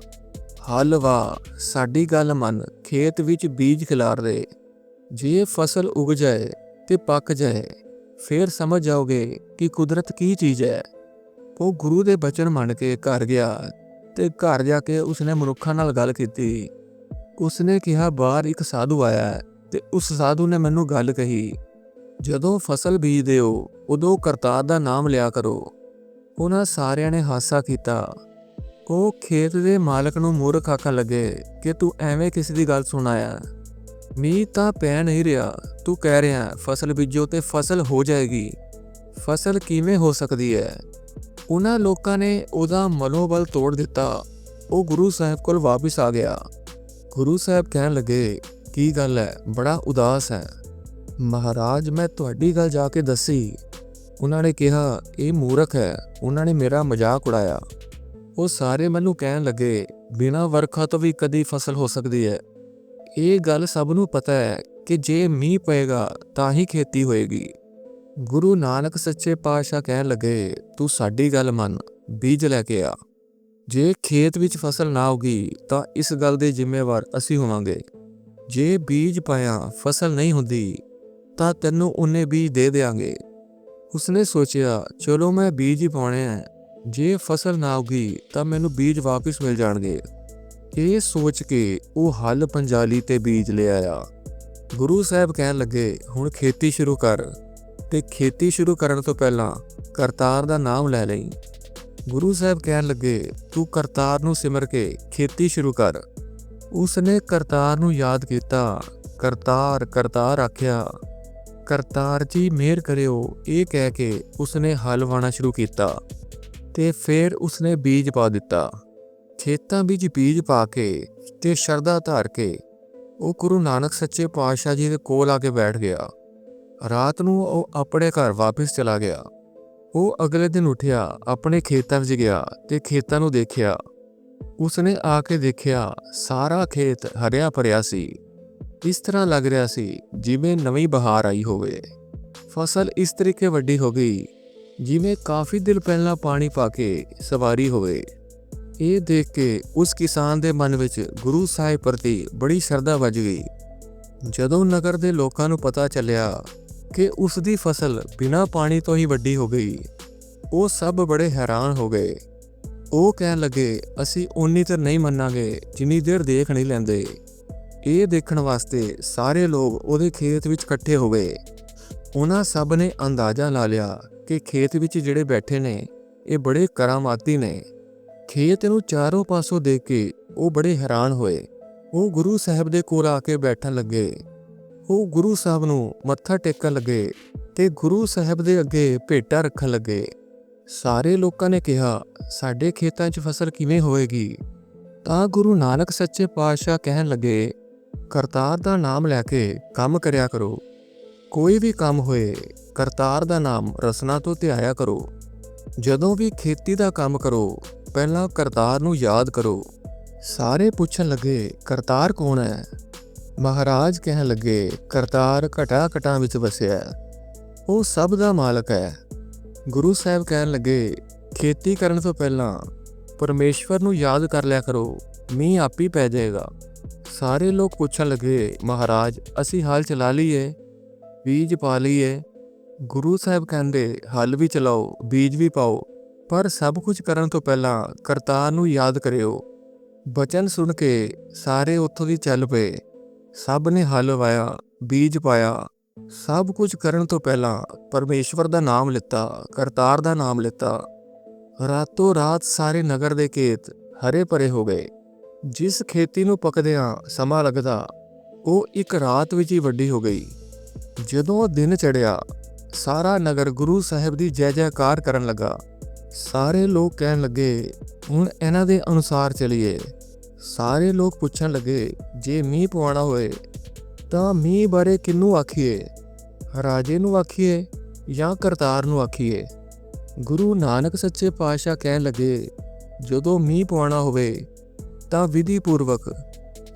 ਹਲ ਵਾ, ਸਾਡੀ ਗੱਲ ਮੰਨ, ਖੇਤ ਵਿੱਚ ਬੀਜ ਖਿਲਾਰ ਦੇ। ਜੇ ਫਸਲ ਉਗ ਜਾਏ ਤੇ ਪੱਕ ਜਾਏ, ਫੇਰ ਸਮਝ ਜਾਓਗੇ ਕਿ ਕੁਦਰਤ ਕੀ ਚੀਜ਼ ਹੈ। ਉਹ ਗੁਰੂ ਦੇ ਬਚਨ ਮੰਨ ਕੇ ਘਰ ਗਿਆ ਤੇ ਘਰ ਜਾ ਕੇ ਉਸਨੇ ਮਨੁੱਖਾਂ ਨਾਲ ਗੱਲ ਕੀਤੀ। ਉਸਨੇ ਕਿਹਾ, ਬਾਹਰ ਇੱਕ ਸਾਧੂ ਆਇਆ ਹੈ ਤੇ ਉਸ ਸਾਧੂ ਨੇ ਮੈਨੂੰ ਗੱਲ ਕਹੀ ਜਦੋਂ ਫਸਲ ਬੀਜਦੇ ਹੋ, ਉਦੋਂ ਕਰਤਾਰ ਦਾ ਨਾਮ ਲਿਆ ਕਰੋ। ਉਹਨਾਂ ਸਾਰਿਆਂ ਨੇ ਹਾਸਾ ਕੀਤਾ। ਉਹ ਖੇਤ ਦੇ ਮਾਲਕ ਨੂੰ ਮੂਰਖ ਆਖਣ ਲੱਗੇ ਕਿ ਤੂੰ ਐਵੇਂ ਕਿਸੇ ਦੀ ਗੱਲ ਸੁਣਾਇਆ ਮੀਂਹ ਤਾਂ ਪੈ ਨਹੀਂ ਰਿਹਾ। ਤੂੰ ਕਹਿ ਰਿਹਾ, ਫਸਲ ਬੀਜੋ ਤੇ ਫਸਲ ਹੋ ਜਾਏਗੀ। ਫਸਲ ਕਿਵੇਂ ਹੋ ਸਕਦੀ ਹੈ? ਉਹਨਾਂ ਲੋਕਾਂ ਨੇ ਉਹਦਾ ਮਨੋਬਲ ਤੋੜ ਦਿੱਤਾ। ਉਹ ਗੁਰੂ ਸਾਹਿਬ ਕੋਲ ਵਾਪਸ ਆ ਗਿਆ। ਗੁਰੂ ਸਾਹਿਬ ਕਹਿਣ ਲੱਗੇ, ਕੀ ਗੱਲ ਹੈ? ਬੜਾ ਉਦਾਸ ਹੈ। ਮਹਾਰਾਜ, ਮੈਂ ਤੁਹਾਡੀ ਗੱਲ ਜਾ ਕੇ ਦੱਸੀ। ਉਹਨਾਂ ਨੇ ਕਿਹਾ, ਇਹ ਮੂਰਖ ਹੈ। ਉਹਨਾਂ ਨੇ ਮੇਰਾ ਮਜ਼ਾਕ ਉਡਾਇਆ। ਉਹ ਸਾਰੇ ਮੈਨੂੰ ਕਹਿਣ ਲੱਗੇ, ਬਿਨਾਂ ਵਰਖਾ ਤੋਂ ਵੀ ਕਦੀ ਫਸਲ ਹੋ ਸਕਦੀ ਹੈ। ਇਹ ਗੱਲ ਸਭ ਨੂੰ ਪਤਾ ਹੈ ਕਿ ਜੇ ਮੀਂਹ ਪਏਗਾ, ਤਾਂ ਹੀ ਖੇਤੀ ਹੋਏਗੀ। ਗੁਰੂ ਨਾਨਕ ਸੱਚੇ ਪਾਤਸ਼ਾਹ ਕਹਿਣ ਲੱਗੇ, ਤੂੰ ਸਾਡੀ ਗੱਲ ਮੰਨ, ਬੀਜ ਲੈ ਕੇ ਆ। ਜੇ ਖੇਤ ਵਿੱਚ ਫਸਲ ਨਾ ਉਗੀ, ਤਾਂ ਇਸ ਗੱਲ ਦੇ ਜ਼ਿੰਮੇਵਾਰ ਅਸੀਂ ਹੋਵਾਂਗੇ। ਜੇ ਬੀਜ ਪਾਇਆ, ਫਸਲ ਨਹੀਂ ਹੁੰਦੀ ਤਾਂ ਤੈਨੂੰ ਉਹਨੇ ਬੀਜ ਦੇ ਦੇਾਂਗੇ ਉਸਨੇ ਸੋਚਿਆ, ਚਲੋ ਮੈਂ ਬੀਜ ਹੀ ਪਾਉਣੇ ਆ। ਜੇ ਫਸਲ ਨਾ ਉਗੀ ਤਾਂ ਮੈਨੂੰ ਬੀਜ ਵਾਪਸ ਮਿਲ ਜਾਣਗੇ। ਇਹ ਸੋਚ ਕੇ ਉਹ ਹਲ ਪੰਜਾਲੀ ਤੇ ਬੀਜ ਲੈ ਆਇਆ। ਗੁਰੂ ਸਾਹਿਬ ਕਹਿਣ ਲੱਗੇ, ਹੁਣ ਖੇਤੀ ਸ਼ੁਰੂ ਕਰ। ਤੇ ਖੇਤੀ ਸ਼ੁਰੂ ਕਰਨ ਤੋਂ ਪਹਿਲਾਂ ਕਰਤਾਰ ਦਾ ਨਾਮ ਲੈ ਲਈ। ਗੁਰੂ ਸਾਹਿਬ ਕਹਿਣ ਲੱਗੇ, ਤੂੰ ਕਰਤਾਰ ਨੂੰ ਸਿਮਰ ਕੇ ਖੇਤੀ ਸ਼ੁਰੂ ਕਰ। ਉਸਨੇ ਕਰਤਾਰ ਨੂੰ ਯਾਦ ਕੀਤਾ। ਕਰਤਾਰ ਕਰਤਾਰ ਆਖਿਆ ਕਰਤਾਰ ਜੀ ਮਿਹਰ ਕਰਿਓ, ਇਹ ਕਹਿ ਕੇ ਉਸਨੇ ਹਲ ਵਾਣਾ ਸ਼ੁਰੂ ਕੀਤਾ ਤੇ ਫਿਰ ਉਸਨੇ ਬੀਜ ਪਾ ਦਿੱਤਾ। ਖੇਤਾਂ ਵਿੱਚ ਬੀਜ ਪਾ ਕੇ ਤੇ ਸ਼ਰਧਾ ਧਾਰ ਕੇ ਉਹ ਗੁਰੂ ਨਾਨਕ ਸੱਚੇ ਪਾਤਸ਼ਾਹ ਜੀ ਦੇ ਕੋਲ ਆ ਕੇ ਬੈਠ ਗਿਆ। ਰਾਤ ਨੂੰ ਉਹ ਆਪਣੇ ਘਰ ਵਾਪਸ ਚਲਾ ਗਿਆ। ਉਹ ਅਗਲੇ ਦਿਨ ਉੱਠਿਆ, ਆਪਣੇ ਖੇਤਾਂ ਵਿੱਚ ਗਿਆ ਤੇ ਖੇਤਾਂ ਨੂੰ ਦੇਖਿਆ। ਉਸਨੇ ਆ ਕੇ ਦੇਖਿਆ, ਸਾਰਾ ਖੇਤ ਹਰਿਆ ਭਰਿਆ ਸੀ। ਇਸ ਤਰ੍ਹਾਂ ਲੱਗ ਰਿਹਾ ਸੀ ਜਿਵੇਂ ਨਵੀਂ ਬਹਾਰ ਆਈ ਹੋਵੇ? ਫਸਲ ਇਸ ਤਰੀਕੇ ਵੱਡੀ ਹੋ ਗਈ, ਜਿਵੇਂ ਕਾਫੀ ਦਿਨ ਪਹਿਲਾਂ ਪਾਣੀ ਪਾ ਕੇ ਸਵਾਰੀ ਹੋਵੇ। ਇਹ ਦੇਖ ਕੇ ਉਸ ਕਿਸਾਨ ਦੇ ਮਨ ਵਿੱਚ ਗੁਰੂ ਸਾਹਿਬ ਪ੍ਰਤੀ ਬੜੀ ਸ਼ਰਧਾ ਵੱਜ ਗਈ। ਜਦੋਂ ਨਗਰ ਦੇ ਲੋਕਾਂ ਨੂੰ ਪਤਾ ਚੱਲਿਆ ਕਿ ਉਸ ਦੀ ਫਸਲ ਬਿਨਾਂ ਪਾਣੀ ਤੋਂ ਹੀ ਵੱਡੀ ਹੋ ਗਈ, ਉਹ ਸਭ ਬੜੇ ਹੈਰਾਨ ਹੋ ਗਏ। ਉਹ ਕਹਿਣ ਲੱਗੇ, ਅਸੀਂ ਉਨੀ ਤਾਂ ਨਹੀਂ ਮੰਨਾਂਗੇ, ਜਿੰਨੀ ਦੇਰ ਦੇਖ ਨਹੀਂ ਲੈਂਦੇ। ਇਹ ਦੇਖਣ ਵਾਸਤੇ ਸਾਰੇ ਲੋਕ ਉਹਦੇ ਖੇਤ ਵਿੱਚ ਇਕੱਠੇ ਹੋ ਗਏ। ਉਹਨਾਂ ਸਭ ਨੇ ਅੰਦਾਜ਼ਾ ਲਾ ਲਿਆ ਕਿ ਖੇਤ ਵਿੱਚ ਜਿਹੜੇ ਬੈਠੇ ਨੇ, ਇਹ ਬੜੇ ਕਰਾਮਾਤੀ ਨੇ। ਖੇਤ ਨੂੰ ਚਾਰੋਂ ਪਾਸੋਂ ਦੇਖ ਕੇ ਉਹ ਬੜੇ ਹੈਰਾਨ ਹੋਏ। ਉਹ ਗੁਰੂ ਸਾਹਿਬ ਦੇ ਕੋਲ ਆ ਕੇ ਬੈਠਣ ਲੱਗੇ। ਉਹ ਗੁਰੂ ਸਾਹਿਬ ਨੂੰ ਮੱਥਾ ਟੇਕਣ ਲੱਗੇ ਤੇ ਗੁਰੂ ਸਾਹਿਬ ਦੇ ਅੱਗੇ ਭੇਟਾ ਰੱਖਣ ਲੱਗੇ। ਸਾਰੇ ਲੋਕਾਂ ਨੇ ਕਿਹਾ, ਸਾਡੇ ਖੇਤਾਂ 'ਚ ਫਸਲ ਕਿਵੇਂ ਹੋਏਗੀ? ਤਾਂ ਗੁਰੂ ਨਾਨਕ ਸੱਚੇ ਪਾਤਸ਼ਾਹ ਕਹਿਣ ਲੱਗੇ ਕਰਤਾਰ ਦਾ ਨਾਮ ਲੈ ਕੇ ਕੰਮ ਕਰਿਆ ਕਰੋ। ਕੋਈ ਵੀ ਕੰਮ ਹੋਏ, ਕਰਤਾਰ ਦਾ ਨਾਮ ਰਸਨਾ ਤੋਂ ਧਿਆਇਆ ਕਰੋ। ਜਦੋਂ ਵੀ ਖੇਤੀ ਦਾ ਕੰਮ ਕਰੋ, ਪਹਿਲਾਂ ਕਰਤਾਰ ਨੂੰ ਯਾਦ ਕਰੋ। ਸਾਰੇ ਪੁੱਛਣ ਲੱਗੇ, ਕਰਤਾਰ ਕੌਣ ਹੈ? ਮਹਾਰਾਜ ਕਹਿਣ ਲੱਗੇ, ਕਰਤਾਰ ਘਟਾ ਘਟਾਂ ਵਿੱਚ ਵਸਿਆ ਉਹ ਸਭ ਦਾ ਮਾਲਕ ਹੈ। ਗੁਰੂ ਸਾਹਿਬ ਕਹਿਣ ਲੱਗੇ, ਖੇਤੀ ਕਰਨ ਤੋਂ ਪਹਿਲਾਂ ਪਰਮੇਸ਼ਵਰ ਨੂੰ ਯਾਦ ਕਰ ਲਿਆ ਕਰੋ। ਮੀਂਹ ਆਪੀ ਪੈ ਜਾਏਗਾ। ਸਾਰੇ ਲੋਕ ਪੁੱਛਣ ਲੱਗੇ, ਮਹਾਰਾਜ, ਅਸੀਂ ਹਾਲ ਚਲਾ ਲਈਏ, ਬੀਜ ਪਾ ਲਈਏ। ਗੁਰੂ ਸਾਹਿਬ ਕਹਿੰਦੇ, ਹਲ ਵੀ ਚਲਾਓ, ਬੀਜ ਵੀ ਪਾਓ, ਪਰ ਸਭ ਕੁਝ ਕਰਨ ਤੋਂ ਪਹਿਲਾਂ ਕਰਤਾਰ ਨੂੰ ਯਾਦ ਕਰਿਓ। ਬਚਨ ਸੁਣ ਕੇ ਸਾਰੇ ਉੱਥੋਂ ਦੀ ਚੱਲ ਪਏ। ਸਭ ਨੇ ਹਲ ਵਾਇਆ, ਬੀਜ ਪਾਇਆ। ਸਭ ਕੁਝ ਕਰਨ ਤੋਂ ਪਹਿਲਾਂ ਪਰਮੇਸ਼ਵਰ ਦਾ ਨਾਮ ਲਿੱਤਾ, ਕਰਤਾਰ ਦਾ ਨਾਮ ਲਿੱਤਾ। ਰਾਤੋਂ ਰਾਤ ਸਾਰੇ ਨਗਰ ਦੇ ਖੇਤ ਹਰੇ ਭਰੇ ਹੋ ਗਏ। ਜਿਸ ਖੇਤੀ ਨੂੰ ਪੱਕਦਿਆਂ ਸਮਾਂ ਲੱਗਦਾ, ਉਹ ਇੱਕ ਰਾਤ ਵਿੱਚ ਹੀ ਵੱਡੀ ਹੋ ਗਈ। ਜਦੋਂ ਦਿਨ ਚੜਿਆ ਸਾਰਾ ਨਗਰ ਗੁਰੂ ਸਾਹਿਬ ਦੀ ਜੈ ਜੈਕਾਰ ਕਰਨ ਲੱਗਾ। ਸਾਰੇ ਲੋਕ ਕਹਿਣ ਲੱਗੇ, ਹੁਣ ਇਹਨਾਂ ਦੇ ਅਨੁਸਾਰ ਚਲੀਏ। ਸਾਰੇ ਲੋਕ ਪੁੱਛਣ ਲੱਗੇ, ਜੇ ਮੀਂਹ ਪਵਾਉਣਾ ਹੋਏ, ਤਾਂ ਮੀਂਹ ਬਾਰੇ ਕਿੰਨੂੰ ਆਖੀਏ? ਰਾਜੇ ਨੂੰ ਆਖੀਏ ਜਾਂ ਕਰਤਾਰ ਨੂੰ ਆਖੀਏ? ਗੁਰੂ ਨਾਨਕ ਸੱਚੇ ਪਾਤਸ਼ਾਹ ਕਹਿਣ ਲੱਗੇ, ਜਦੋਂ ਮੀਂਹ ਪਵਾਉਣਾ ਹੋਵੇ ਤਾਂ ਵਿਧੀ ਪੂਰਵਕ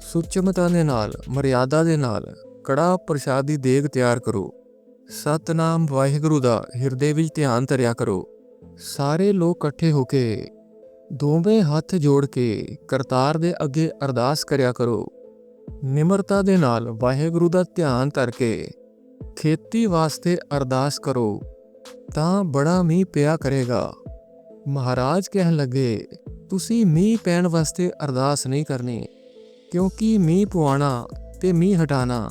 ਸੁਚਮਤਾ ਦੇ ਨਾਲ, ਮਰਿਆਦਾ ਦੇ ਨਾਲ ਕੜਾ ਪ੍ਰਸ਼ਾਦ ਦੀ ਦੇਗ ਤਿਆਰ ਕਰੋ। ਸਤਨਾਮ ਵਾਹਿਗੁਰੂ ਦਾ ਹਿਰਦੇ ਵਿੱਚ ਧਿਆਨ ਧਰਿਆ ਕਰੋ। ਸਾਰੇ ਲੋਕ ਇਕੱਠੇ ਹੋ ਕੇ ਦੋਵੇਂ ਹੱਥ ਜੋੜ ਕੇ ਕਰਤਾਰ ਦੇ ਅੱਗੇ ਅਰਦਾਸ ਕਰਿਆ ਕਰੋ। ਨਿਮਰਤਾ ਦੇ ਨਾਲ ਵਾਹਿਗੁਰੂ ਦਾ ਧਿਆਨ ਧਰ ਕੇ ਖੇਤੀ ਵਾਸਤੇ ਅਰਦਾਸ ਕਰੋ, ਤਾਂ ਬੜਾ ਮੀਂਹ ਪਿਆ ਕਰੇਗਾ। ਮਹਾਰਾਜ ਕਹਿਣ ਲੱਗੇ, ਤੁਸੀਂ ਮੀਂਹ ਪੈਣ ਵਾਸਤੇ ਅਰਦਾਸ ਨਹੀਂ ਕਰਨੀ, ਕਿਉਂਕਿ ਮੀਂਹ ਪਵਾਣਾ ਤੇ ਮੀਂਹ ਹਟਾਣਾ,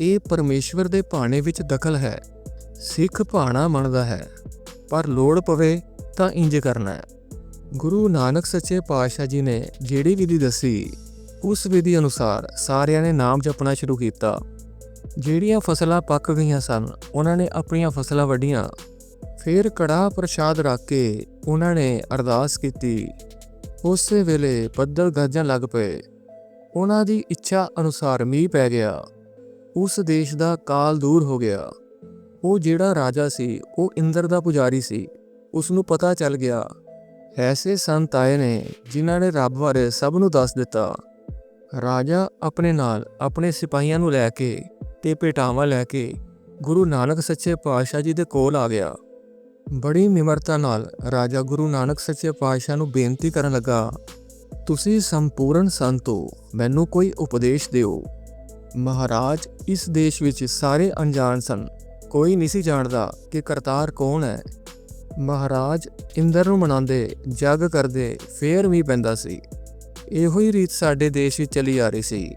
ਇਹ ਪਰਮੇਸ਼ਵਰ ਦੇ ਭਾਣੇ ਵਿੱਚ ਦਖਲ ਹੈ, ਸਿੱਖ ਭਾਣਾ ਮੰਨਦਾ ਹੈ, ਪਰ ਲੋੜ ਪਵੇ ਤਾਂ ਇੰਜ ਕਰਨਾ ਹੈ। ਗੁਰੂ ਨਾਨਕ ਸੱਚੇ ਪਾਤਸ਼ਾਹ ਜੀ ਨੇ ਜਿਹੜੀ ਵਿਧੀ ਦੱਸੀ, ਉਸ ਵਿਧੀ ਅਨੁਸਾਰ ਸਾਰਿਆਂ ਨੇ ਨਾਮ ਜਪਣਾ ਸ਼ੁਰੂ ਕੀਤਾ। ਜਿਹੜੀਆਂ ਫਸਲਾਂ ਪੱਕ ਗਈਆਂ ਸਨ, ਉਹਨਾਂ ਨੇ ਆਪਣੀਆਂ ਫਸਲਾਂ ਵੱਢੀਆਂ। ਫਿਰ ਕੜਾ ਪ੍ਰਸ਼ਾਦ ਰੱਖ ਕੇ ਉਹਨਾਂ ਨੇ ਅਰਦਾਸ ਕੀਤੀ। ਉਸੇ ਵੇਲੇ ਬੱਦਲ ਗਰਜਣ ਲੱਗ ਪਏ। ਉਹਨਾਂ ਦੀ ਇੱਛਾ ਅਨੁਸਾਰ ਮੀਂਹ ਪੈ ਗਿਆ। ਉਸ ਦੇਸ਼ ਦਾ ਕਾਲ ਦੂਰ ਹੋ ਗਿਆ। ਉਹ ਜਿਹੜਾ ਰਾਜਾ ਸੀ, ਉਹ ਇੰਦਰ ਦਾ ਪੁਜਾਰੀ ਸੀ। ਉਸ ਨੂੰ ਪਤਾ ਚੱਲ ਗਿਆ। ਐਸੇ ਸੰਤ ਆਏ ਨੇ ਜਿਨ੍ਹਾਂ ਨੇ ਰੱਬ ਬਾਰੇ ਸਭ ਨੂੰ ਦੱਸ ਦਿੱਤਾ। ਰਾਜਾ ਆਪਣੇ ਨਾਲ ਆਪਣੇ ਸਿਪਾਹੀਆਂ ਨੂੰ ਲੈ ਕੇ ਤੇ ਭੇਟਾਵਾਂ ਲੈ ਕੇ ਗੁਰੂ ਨਾਨਕ ਸੱਚੇ ਪਾਤਸ਼ਾਹ ਜੀ ਦੇ ਕੋਲ ਆ ਗਿਆ। ਬੜੀ ਨਿਮਰਤਾ ਨਾਲ ਰਾਜਾ ਗੁਰੂ ਨਾਨਕ ਸੱਚੇ ਪਾਤਸ਼ਾਹ ਨੂੰ ਬੇਨਤੀ ਕਰਨ ਲੱਗਾ, ਤੁਸੀਂ ਸੰਪੂਰਨ ਸੰਤੋ ਮੈਨੂੰ ਕੋਈ ਉਪਦੇਸ਼ ਦਿਓ। ਮਹਾਰਾਜ ਇਸ ਦੇਸ਼ ਵਿੱਚ ਸਾਰੇ ਅਣਜਾਣ ਸਨ। ਕੋਈ ਨਹੀਂ ਸੀ ਜਾਣਦਾ ਕਿ ਕਰਤਾਰ ਕੌਣ ਹੈ। ਮਹਾਰਾਜ ਇੰਦਰ ਨੂੰ ਮਨਾਉਂਦੇ, ਜਗ ਕਰਦੇ, ਫੇਰ ਵੀ ਪੈਂਦਾ ਸੀ। ਇਹੋ ਹੀ ਰੀਤ ਸਾਡੇ ਦੇਸ਼ ਵਿੱਚ ਚਲੀ ਆ ਰਹੀ ਸੀ।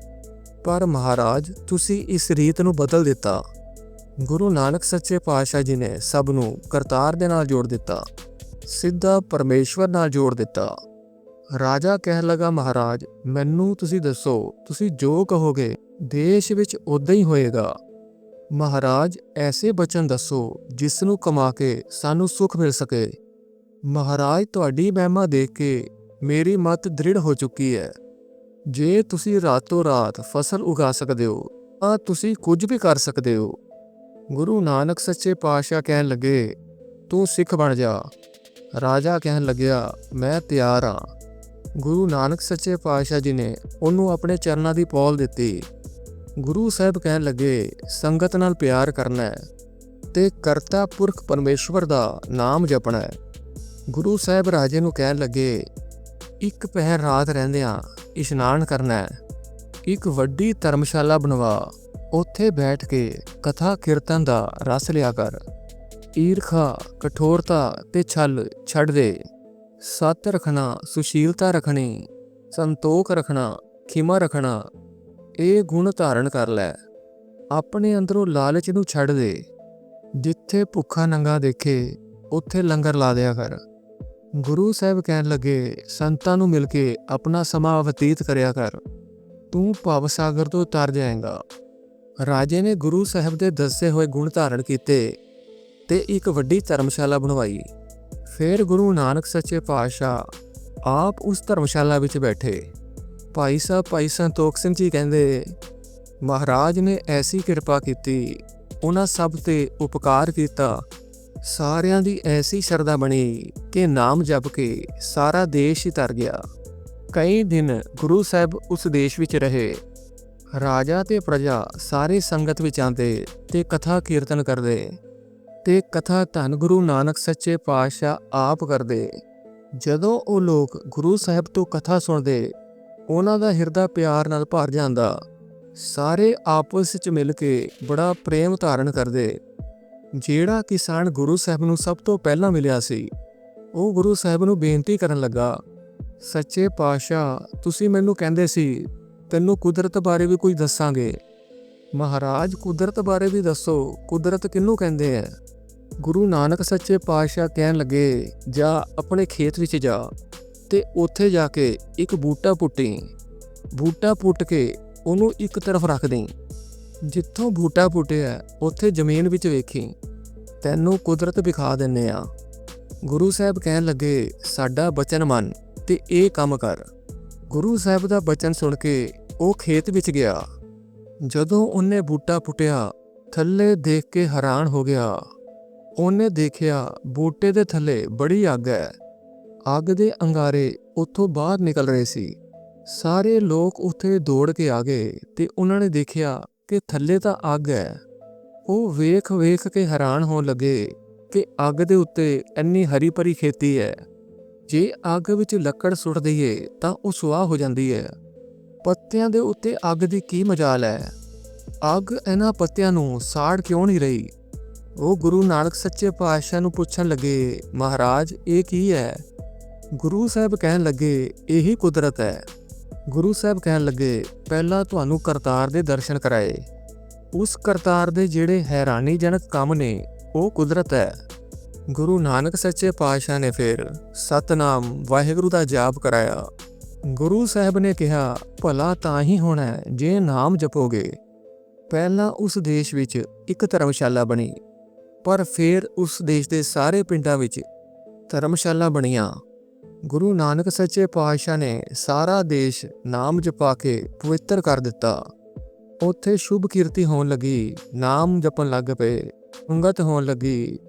ਪਰ ਮਹਾਰਾਜ, ਤੁਸੀਂ ਇਸ ਰੀਤ ਨੂੰ ਬਦਲ ਦਿੱਤਾ। ਗੁਰੂ ਨਾਨਕ ਸੱਚੇ ਪਾਤਸ਼ਾਹ ਜੀ ਨੇ ਸਭ ਨੂੰ ਕਰਤਾਰ ਦੇ ਨਾਲ ਜੋੜ ਦਿੱਤਾ, ਸਿੱਧਾ ਪਰਮੇਸ਼ਵਰ ਨਾਲ ਜੋੜ ਦਿੱਤਾ। ਰਾਜਾ ਕਹਿਣ ਲੱਗਾ, ਮਹਾਰਾਜ, ਮੈਨੂੰ ਤੁਸੀਂ ਦੱਸੋ, ਤੁਸੀਂ ਜੋ ਕਹੋਗੇ, ਦੇਸ਼ ਵਿੱਚ ਉਦਾਂ ਹੀ ਹੋਏਗਾ। ਮਹਾਰਾਜ, ਐਸੇ ਬਚਨ ਦੱਸੋ, ਜਿਸ ਨੂੰ ਕਮਾ ਕੇ ਸਾਨੂੰ ਸੁਖ ਮਿਲ ਸਕੇ। ਮਹਾਰਾਜ, ਤੁਹਾਡੀ ਮਹਿਮਾ ਦੇਖ ਕੇ ਮੇਰੀ ਮਤ ਦ੍ਰਿੜ ਹੋ ਚੁੱਕੀ ਹੈ। ਜੇ ਤੁਸੀਂ ਰਾਤੋਂ ਰਾਤ ਫਸਲ ਉਗਾ ਸਕਦੇ ਹੋ, ਤਾਂ ਤੁਸੀਂ ਕੁਝ ਵੀ ਕਰ ਸਕਦੇ ਹੋ। ਗੁਰੂ ਨਾਨਕ ਸੱਚੇ ਪਾਤਸ਼ਾਹ ਕਹਿਣ ਲੱਗੇ, ਤੂੰ ਸਿੱਖ ਬਣ ਜਾ। ਰਾਜਾ ਕਹਿਣ ਲੱਗਿਆ, ਮੈਂ ਤਿਆਰ ਹਾਂ ਗੁਰੂ ਨਾਨਕ ਸੱਚੇ ਪਾਤਸ਼ਾਹ ਜੀ ਨੇ ਉਹਨੂੰ ਆਪਣੇ ਚਰਨਾਂ ਦੀ ਪੌਲ ਦਿੱਤੀ। ਗੁਰੂ ਸਾਹਿਬ ਕਹਿਣ ਲੱਗੇ, ਸੰਗਤ ਨਾਲ ਪਿਆਰ ਕਰਨਾ ਹੈ ਤੇ ਕਰਤਾ ਪੁਰਖ ਪਰਮੇਸ਼ਵਰ ਦਾ ਨਾਮ ਜਪਣਾ ਹੈ। ਗੁਰੂ ਸਾਹਿਬ ਰਾਜੇ ਨੂੰ ਕਹਿਣ ਲੱਗੇ, ਇੱਕ ਪਹਿਰ ਰਾਤ ਰਹਿੰਦਿਆਂ ਇਸ਼ਨਾਨ ਕਰਨਾ ਹੈ। ਇੱਕ ਵੱਡੀ ਧਰਮਸ਼ਾਲਾ ਬਣਵਾ। ਉੱਥੇ ਬੈਠ ਕੇ ਕਥਾ ਕੀਰਤਨ ਦਾ ਰਸ ਲਿਆ ਕਰ। ਈਰਖਾ, ਕਠੋਰਤਾ ਤੇ ਛਲ ਛੱਡ ਦੇ। ਸੱਤ ਰੱਖਣਾ, ਸੁਸ਼ੀਲਤਾ ਰੱਖਣੀ, ਸੰਤੋਖ ਰੱਖਣਾ, ਖਿਮਾ ਰੱਖਣਾ, ਇਹ ਗੁਣ ਧਾਰਨ ਕਰ ਲੈ। ਆਪਣੇ ਅੰਦਰੋਂ ਲਾਲਚ ਨੂੰ ਛੱਡ ਦੇ। ਜਿੱਥੇ ਭੁੱਖਾ ਨੰਗਾ ਦੇਖੇ, ਉੱਥੇ ਲੰਗਰ ਲਾ ਦਿਆ ਕਰ। ਗੁਰੂ ਸਾਹਿਬ ਕਹਿਣ ਲੱਗੇ, ਸੰਤਾਂ ਨੂੰ ਮਿਲ ਕੇ ਆਪਣਾ ਸਮਾਂ ਬਤੀਤ ਕਰਿਆ ਕਰ। ਤੂੰ ਭਵ ਸਾਗਰ ਤੋਂ ਤਰ ਜਾਏਗਾ। ਰਾਜੇ ਨੇ ਗੁਰੂ ਸਾਹਿਬ ਦੇ ਦੱਸੇ ਹੋਏ ਗੁਣ ਧਾਰਨ ਕੀਤੇ ਤੇ ਇੱਕ ਵੱਡੀ ਧਰਮਸ਼ਾਲਾ ਬਣਵਾਈ। ਫਿਰ ਗੁਰੂ ਨਾਨਕ ਸੱਚੇ ਪਾਤਸ਼ਾਹ ਆਪ ਉਸ ਧਰਮਸ਼ਾਲਾ ਵਿੱਚ ਬੈਠੇ। ਭਾਈ ਸਾਹਿਬ ਭਾਈ ਸੰਤੋਖ ਸਿੰਘ ਜੀ ਕਹਿੰਦੇ, ਮਹਾਰਾਜ ਨੇ ਐਸੀ ਕਿਰਪਾ ਕੀਤੀ, ਉਹਨਾਂ ਸਭ ਤੇ ਉਪਕਾਰ ਕੀਤਾ। ਸਾਰਿਆਂ ਦੀ ਐਸੀ ਸ਼ਰਧਾ ਬਣੀ ਕਿ ਨਾਮ ਜਪ ਕੇ ਸਾਰਾ ਦੇਸ਼ ਹੀ ਤਰ ਗਿਆ। ਕਈ ਦਿਨ ਗੁਰੂ ਸਾਹਿਬ ਉਸ ਦੇਸ਼ ਵਿੱਚ ਰਹੇ। ਰਾਜਾ ਤੇ ਪ੍ਰਜਾ ਸਾਰੇ ਸੰਗਤ ਵਿੱਚ ਆਂਦੇ ਤੇ ਕਥਾ ਕੀਰਤਨ ਕਰਦੇ ਤੇ ਕਥਾ ਧੰਨ ਗੁਰੂ ਨਾਨਕ ਸੱਚੇ ਪਾਤਸ਼ਾਹ ਆਪ ਕਰਦੇ। ਜਦੋਂ ਉਹ ਲੋਕ ਗੁਰੂ ਸਾਹਿਬ ਤੋਂ ਕਥਾ ਸੁਣਦੇ, ਉਹਨਾਂ ਦਾ ਹਿਰਦਾ ਪਿਆਰ ਨਾਲ ਭਰ ਜਾਂਦਾ। ਸਾਰੇ ਆਪਸ ਵਿੱਚ ਮਿਲ ਕੇ ਬੜਾ ਪ੍ਰੇਮ ਧਾਰਨ ਕਰਦੇ। ਜਿਹੜਾ ਕਿਸਾਨ ਗੁਰੂ ਸਾਹਿਬ ਨੂੰ ਸਭ ਤੋਂ ਪਹਿਲਾਂ ਮਿਲਿਆ ਸੀ, ਉਹ ਗੁਰੂ ਸਾਹਿਬ ਨੂੰ ਬੇਨਤੀ ਕਰਨ ਲੱਗਾ ਸੱਚੇ ਪਾਤਸ਼ਾਹ, ਤੁਸੀਂ ਮੈਨੂੰ ਕਹਿੰਦੇ ਸੀ, ਤੈਨੂੰ ਕੁਦਰਤ ਬਾਰੇ ਵੀ ਕੁਝ ਦੱਸਾਂਗੇ। ਮਹਾਰਾਜ, ਕੁਦਰਤ ਬਾਰੇ ਵੀ ਦੱਸੋ, ਕੁਦਰਤ ਕਿਹਨੂੰ ਕਹਿੰਦੇ ਆ ਗੁਰੂ ਨਾਨਕ ਸੱਚੇ ਪਾਤਸ਼ਾਹ ਕਹਿਣ ਲੱਗੇ, ਜਾ ਆਪਣੇ ਖੇਤ ਵਿੱਚ ਜਾ ਤੇ ਉੱਥੇ ਜਾ ਕੇ ਇੱਕ ਬੂਟਾ ਪੁੱਟੀ। ਬੂਟਾ ਪੁੱਟ ਕੇ ਉਹਨੂੰ ਇੱਕ ਤਰਫ ਰੱਖ ਦੇਂ ਜਿੱਥੋਂ ਬੂਟਾ ਪੁੱਟਿਆ, ਉੱਥੇ ਜ਼ਮੀਨ ਵਿੱਚ ਵੇਖੀ। ਤੈਨੂੰ ਕੁਦਰਤ ਵਿਖਾ ਦਿੰਨੇ ਆ। ਗੁਰੂ ਸਾਹਿਬ ਕਹਿਣ ਲੱਗੇ, ਸਾਡਾ ਬਚਨ ਮੰਨ। ਤੇ ਇਹ ਕੰਮ ਕਰ। ਗੁਰੂ ਸਾਹਿਬ ਦਾ ਬਚਨ ਸੁਣ ਕੇ ਉਹ ਖੇਤ ਵਿੱਚ ਗਿਆ। ਜਦੋਂ ਉਹਨੇ ਬੂਟਾ ਪੁੱਟਿਆ, ਥੱਲੇ ਦੇਖ ਕੇ ਹੈਰਾਨ ਹੋ ਗਿਆ। ਉਹਨੇ ਦੇਖਿਆ, ਬੂਟੇ ਦੇ ਥੱਲੇ ਬੜੀ ਅੱਗ ਹੈ। ਅੱਗ ਦੇ ਅੰਗਾਰੇ ਉੱਥੋਂ ਬਾਹਰ ਨਿਕਲ ਰਹੇ ਸੀ। ਸਾਰੇ ਲੋਕ ਉੱਥੇ ਦੌੜ ਕੇ ਆ ਗਏ ਤੇ ਉਹਨਾਂ ਨੇ ਦੇਖਿਆ ਕਿ ਥੱਲੇ ਤਾਂ ਅੱਗ ਹੈ। ਉਹ ਵੇਖ ਵੇਖ ਕੇ ਹੈਰਾਨ ਹੋਣ ਲੱਗੇ ਕਿ ਅੱਗ ਦੇ ਉੱਤੇ ਇੰਨੀ ਹਰੀ ਭਰੀ ਖੇਤੀ ਹੈ। ਜੇ ਅੱਗ ਵਿੱਚ ਲੱਕੜ ਸੁੱਟ ਦਈਏ, ਤਾਂ ਉਹ ਸੁਆਹ ਹੋ ਜਾਂਦੀ ਹੈ। ਪੱਤਿਆਂ ਦੇ ਉੱਤੇ ਅੱਗ ਦੀ ਕੀ ਮਜਾਲ ਹੈ? ਅੱਗ ਇਹਨਾਂ ਪੱਤਿਆਂ ਨੂੰ ਸਾੜ ਕਿਉਂ ਨਹੀਂ ਰਹੀ? ਉਹ ਗੁਰੂ ਨਾਨਕ ਸੱਚੇ ਪਾਤਸ਼ਾਹ ਨੂੰ ਪੁੱਛਣ ਲੱਗੇ, ਮਹਾਰਾਜ, ਇਹ ਕੀ ਹੈ? ਗੁਰੂ ਸਾਹਿਬ ਕਹਿਣ ਲੱਗੇ, ਇਹੀ ਕੁਦਰਤ ਹੈ। ਗੁਰੂ ਸਾਹਿਬ ਕਹਿਣ ਲੱਗੇ, ਪਹਿਲਾਂ ਤੁਹਾਨੂੰ ਕਰਤਾਰ ਦੇ ਦਰਸ਼ਨ ਕਰਾਏ। ਉਸ ਕਰਤਾਰ ਦੇ ਜਿਹੜੇ ਹੈਰਾਨੀਜਨਕ ਕੰਮ ਨੇ, ਉਹ ਕੁਦਰਤ ਹੈ। ਗੁਰੂ ਨਾਨਕ ਸੱਚੇ ਪਾਤਸ਼ਾਹ ਨੇ ਫਿਰ ਸਤਨਾਮ ਵਾਹਿਗੁਰੂ ਦਾ ਜਾਪ ਕਰਾਇਆ। ਗੁਰੂ ਸਾਹਿਬ ਨੇ ਕਿਹਾ, ਭਲਾ ਤਾਂ ਹੀ ਹੋਣਾ ਜੇ ਨਾਮ ਜਪੋਗੇ। ਪਹਿਲਾਂ ਉਸ ਦੇਸ਼ ਵਿੱਚ ਇੱਕ ਧਰਮਸ਼ਾਲਾ ਬਣੀ, ਪਰ ਫਿਰ ਉਸ ਦੇਸ਼ ਦੇ ਸਾਰੇ ਪਿੰਡਾਂ ਵਿੱਚ ਧਰਮਸ਼ਾਲਾ ਬਣੀਆਂ। ਗੁਰੂ ਨਾਨਕ ਸੱਚੇ ਪਾਤਸ਼ਾਹ ਨੇ ਸਾਰਾ ਦੇਸ਼ ਨਾਮ ਜਪਾ ਕੇ ਪਵਿੱਤਰ ਕਰ ਦਿੱਤਾ। ਉੱਥੇ ਸ਼ੁਭ ਕੀਰਤੀ ਹੋਣ ਲੱਗੀ, ਨਾਮ ਜਪਣ ਲੱਗ ਪਏ ਸੰਗਤ ਹੋਣ ਲੱਗੀ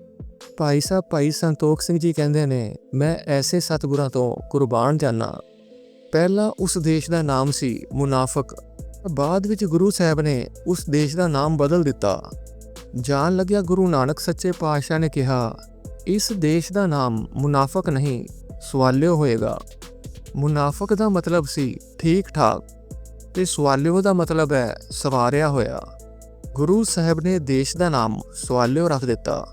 ਭਾਈ ਸਾਹਿਬ, ਭਾਈ ਸੰਤੋਖ ਸਿੰਘ ਜੀ ਕਹਿੰਦੇ ਨੇ, ਮੈਂ ਐਸੇ ਸਤਿਗੁਰਾਂ ਤੋਂ ਕੁਰਬਾਨ ਜਾਣਾ ਪਹਿਲਾਂ ਉਸ ਦੇਸ਼ ਦਾ ਨਾਮ ਸੀ ਮੁਨਾਫਕ ਬਾਅਦ ਵਿੱਚ ਗੁਰੂ ਸਾਹਿਬ ਨੇ ਉਸ ਦੇਸ਼ ਦਾ ਨਾਮ ਬਦਲ ਦਿੱਤਾ। ਜਾਣ ਲੱਗਿਆ ਗੁਰੂ ਨਾਨਕ ਸੱਚੇ ਪਾਤਸ਼ਾਹ ਨੇ ਕਿਹਾ, ਇਸ ਦੇਸ਼ ਦਾ ਨਾਮ ਮੁਨਾਫਕ ਨਹੀਂ, ਸਵਾਲਿਓ ਹੋਏਗਾ। ਮੁਨਾਫਕ ਦਾ ਮਤਲਬ ਸੀ ਠੀਕ ਠਾਕ ਤੇ ਸਵਾਲਿਓ ਦਾ ਮਤਲਬ ਹੈ ਸਵਾਰਿਆ ਹੋਇਆ। ਗੁਰੂ ਸਾਹਿਬ ਨੇ ਦੇਸ਼ ਦਾ ਨਾਮ ਸਵਾਲਿਓ ਰੱਖ ਦਿੱਤਾ।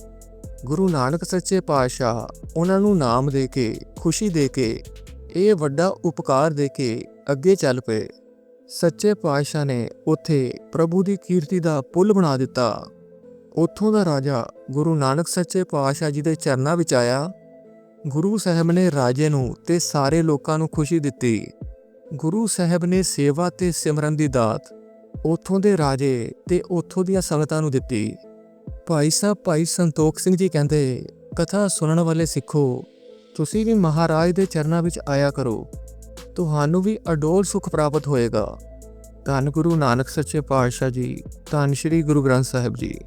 ਗੁਰੂ ਨਾਨਕ ਸੱਚੇ ਪਾਤਸ਼ਾਹ ਉਹਨਾਂ ਨੂੰ ਨਾਮ ਦੇ ਕੇ, ਖੁਸ਼ੀ ਦੇ ਕੇ, ਇਹ ਵੱਡਾ ਉਪਕਾਰ ਦੇ ਕੇ ਅੱਗੇ ਚੱਲ ਪਏ। ਸੱਚੇ ਪਾਤਸ਼ਾਹ ਨੇ ਉੱਥੇ ਪ੍ਰਭੂ ਦੀ ਕੀਰਤੀ ਦਾ ਪੁੱਲ ਬਣਾ ਦਿੱਤਾ। ਉੱਥੋਂ ਦਾ ਰਾਜਾ ਗੁਰੂ ਨਾਨਕ ਸੱਚੇ ਪਾਤਸ਼ਾਹ ਜੀ ਦੇ ਚਰਨਾਂ ਵਿੱਚ ਆਇਆ। ਗੁਰੂ ਸਾਹਿਬ ਨੇ ਰਾਜੇ ਨੂੰ ਤੇ ਸਾਰੇ ਲੋਕਾਂ ਨੂੰ ਖੁਸ਼ੀ ਦਿੱਤੀ। ਗੁਰੂ ਸਾਹਿਬ ਨੇ ਸੇਵਾ ਤੇ ਸਿਮਰਨ ਦੀ ਦਾਤ ਉੱਥੋਂ ਦੇ ਰਾਜੇ ਤੇ ਉੱਥੋਂ ਦੀਆਂ ਸੰਗਤਾਂ ਨੂੰ ਦਿੱਤੀ। ਭਾਈ ਸਾਹਿਬ, ਭਾਈ ਸੰਤੋਖ ਸਿੰਘ ਜੀ ਕਹਿੰਦੇ, ਕਥਾ ਸੁਣਨ ਵਾਲੇ ਸਿੱਖੋ, ਤੁਸੀਂ ਵੀ ਮਹਾਰਾਜ ਦੇ ਚਰਨਾਂ ਵਿੱਚ ਆਇਆ ਕਰੋ। ਤੁਹਾਨੂੰ ਵੀ ਅਡੋਲ ਸੁਖ ਪ੍ਰਾਪਤ ਹੋਏਗਾ। ਧੰਨ ਗੁਰੂ ਨਾਨਕ ਸੱਚੇ ਪਾਤਸ਼ਾਹ ਜੀ, ਧੰਨ ਸ਼੍ਰੀ ਗੁਰੂ ਗ੍ਰੰਥ ਸਾਹਿਬ ਜੀ।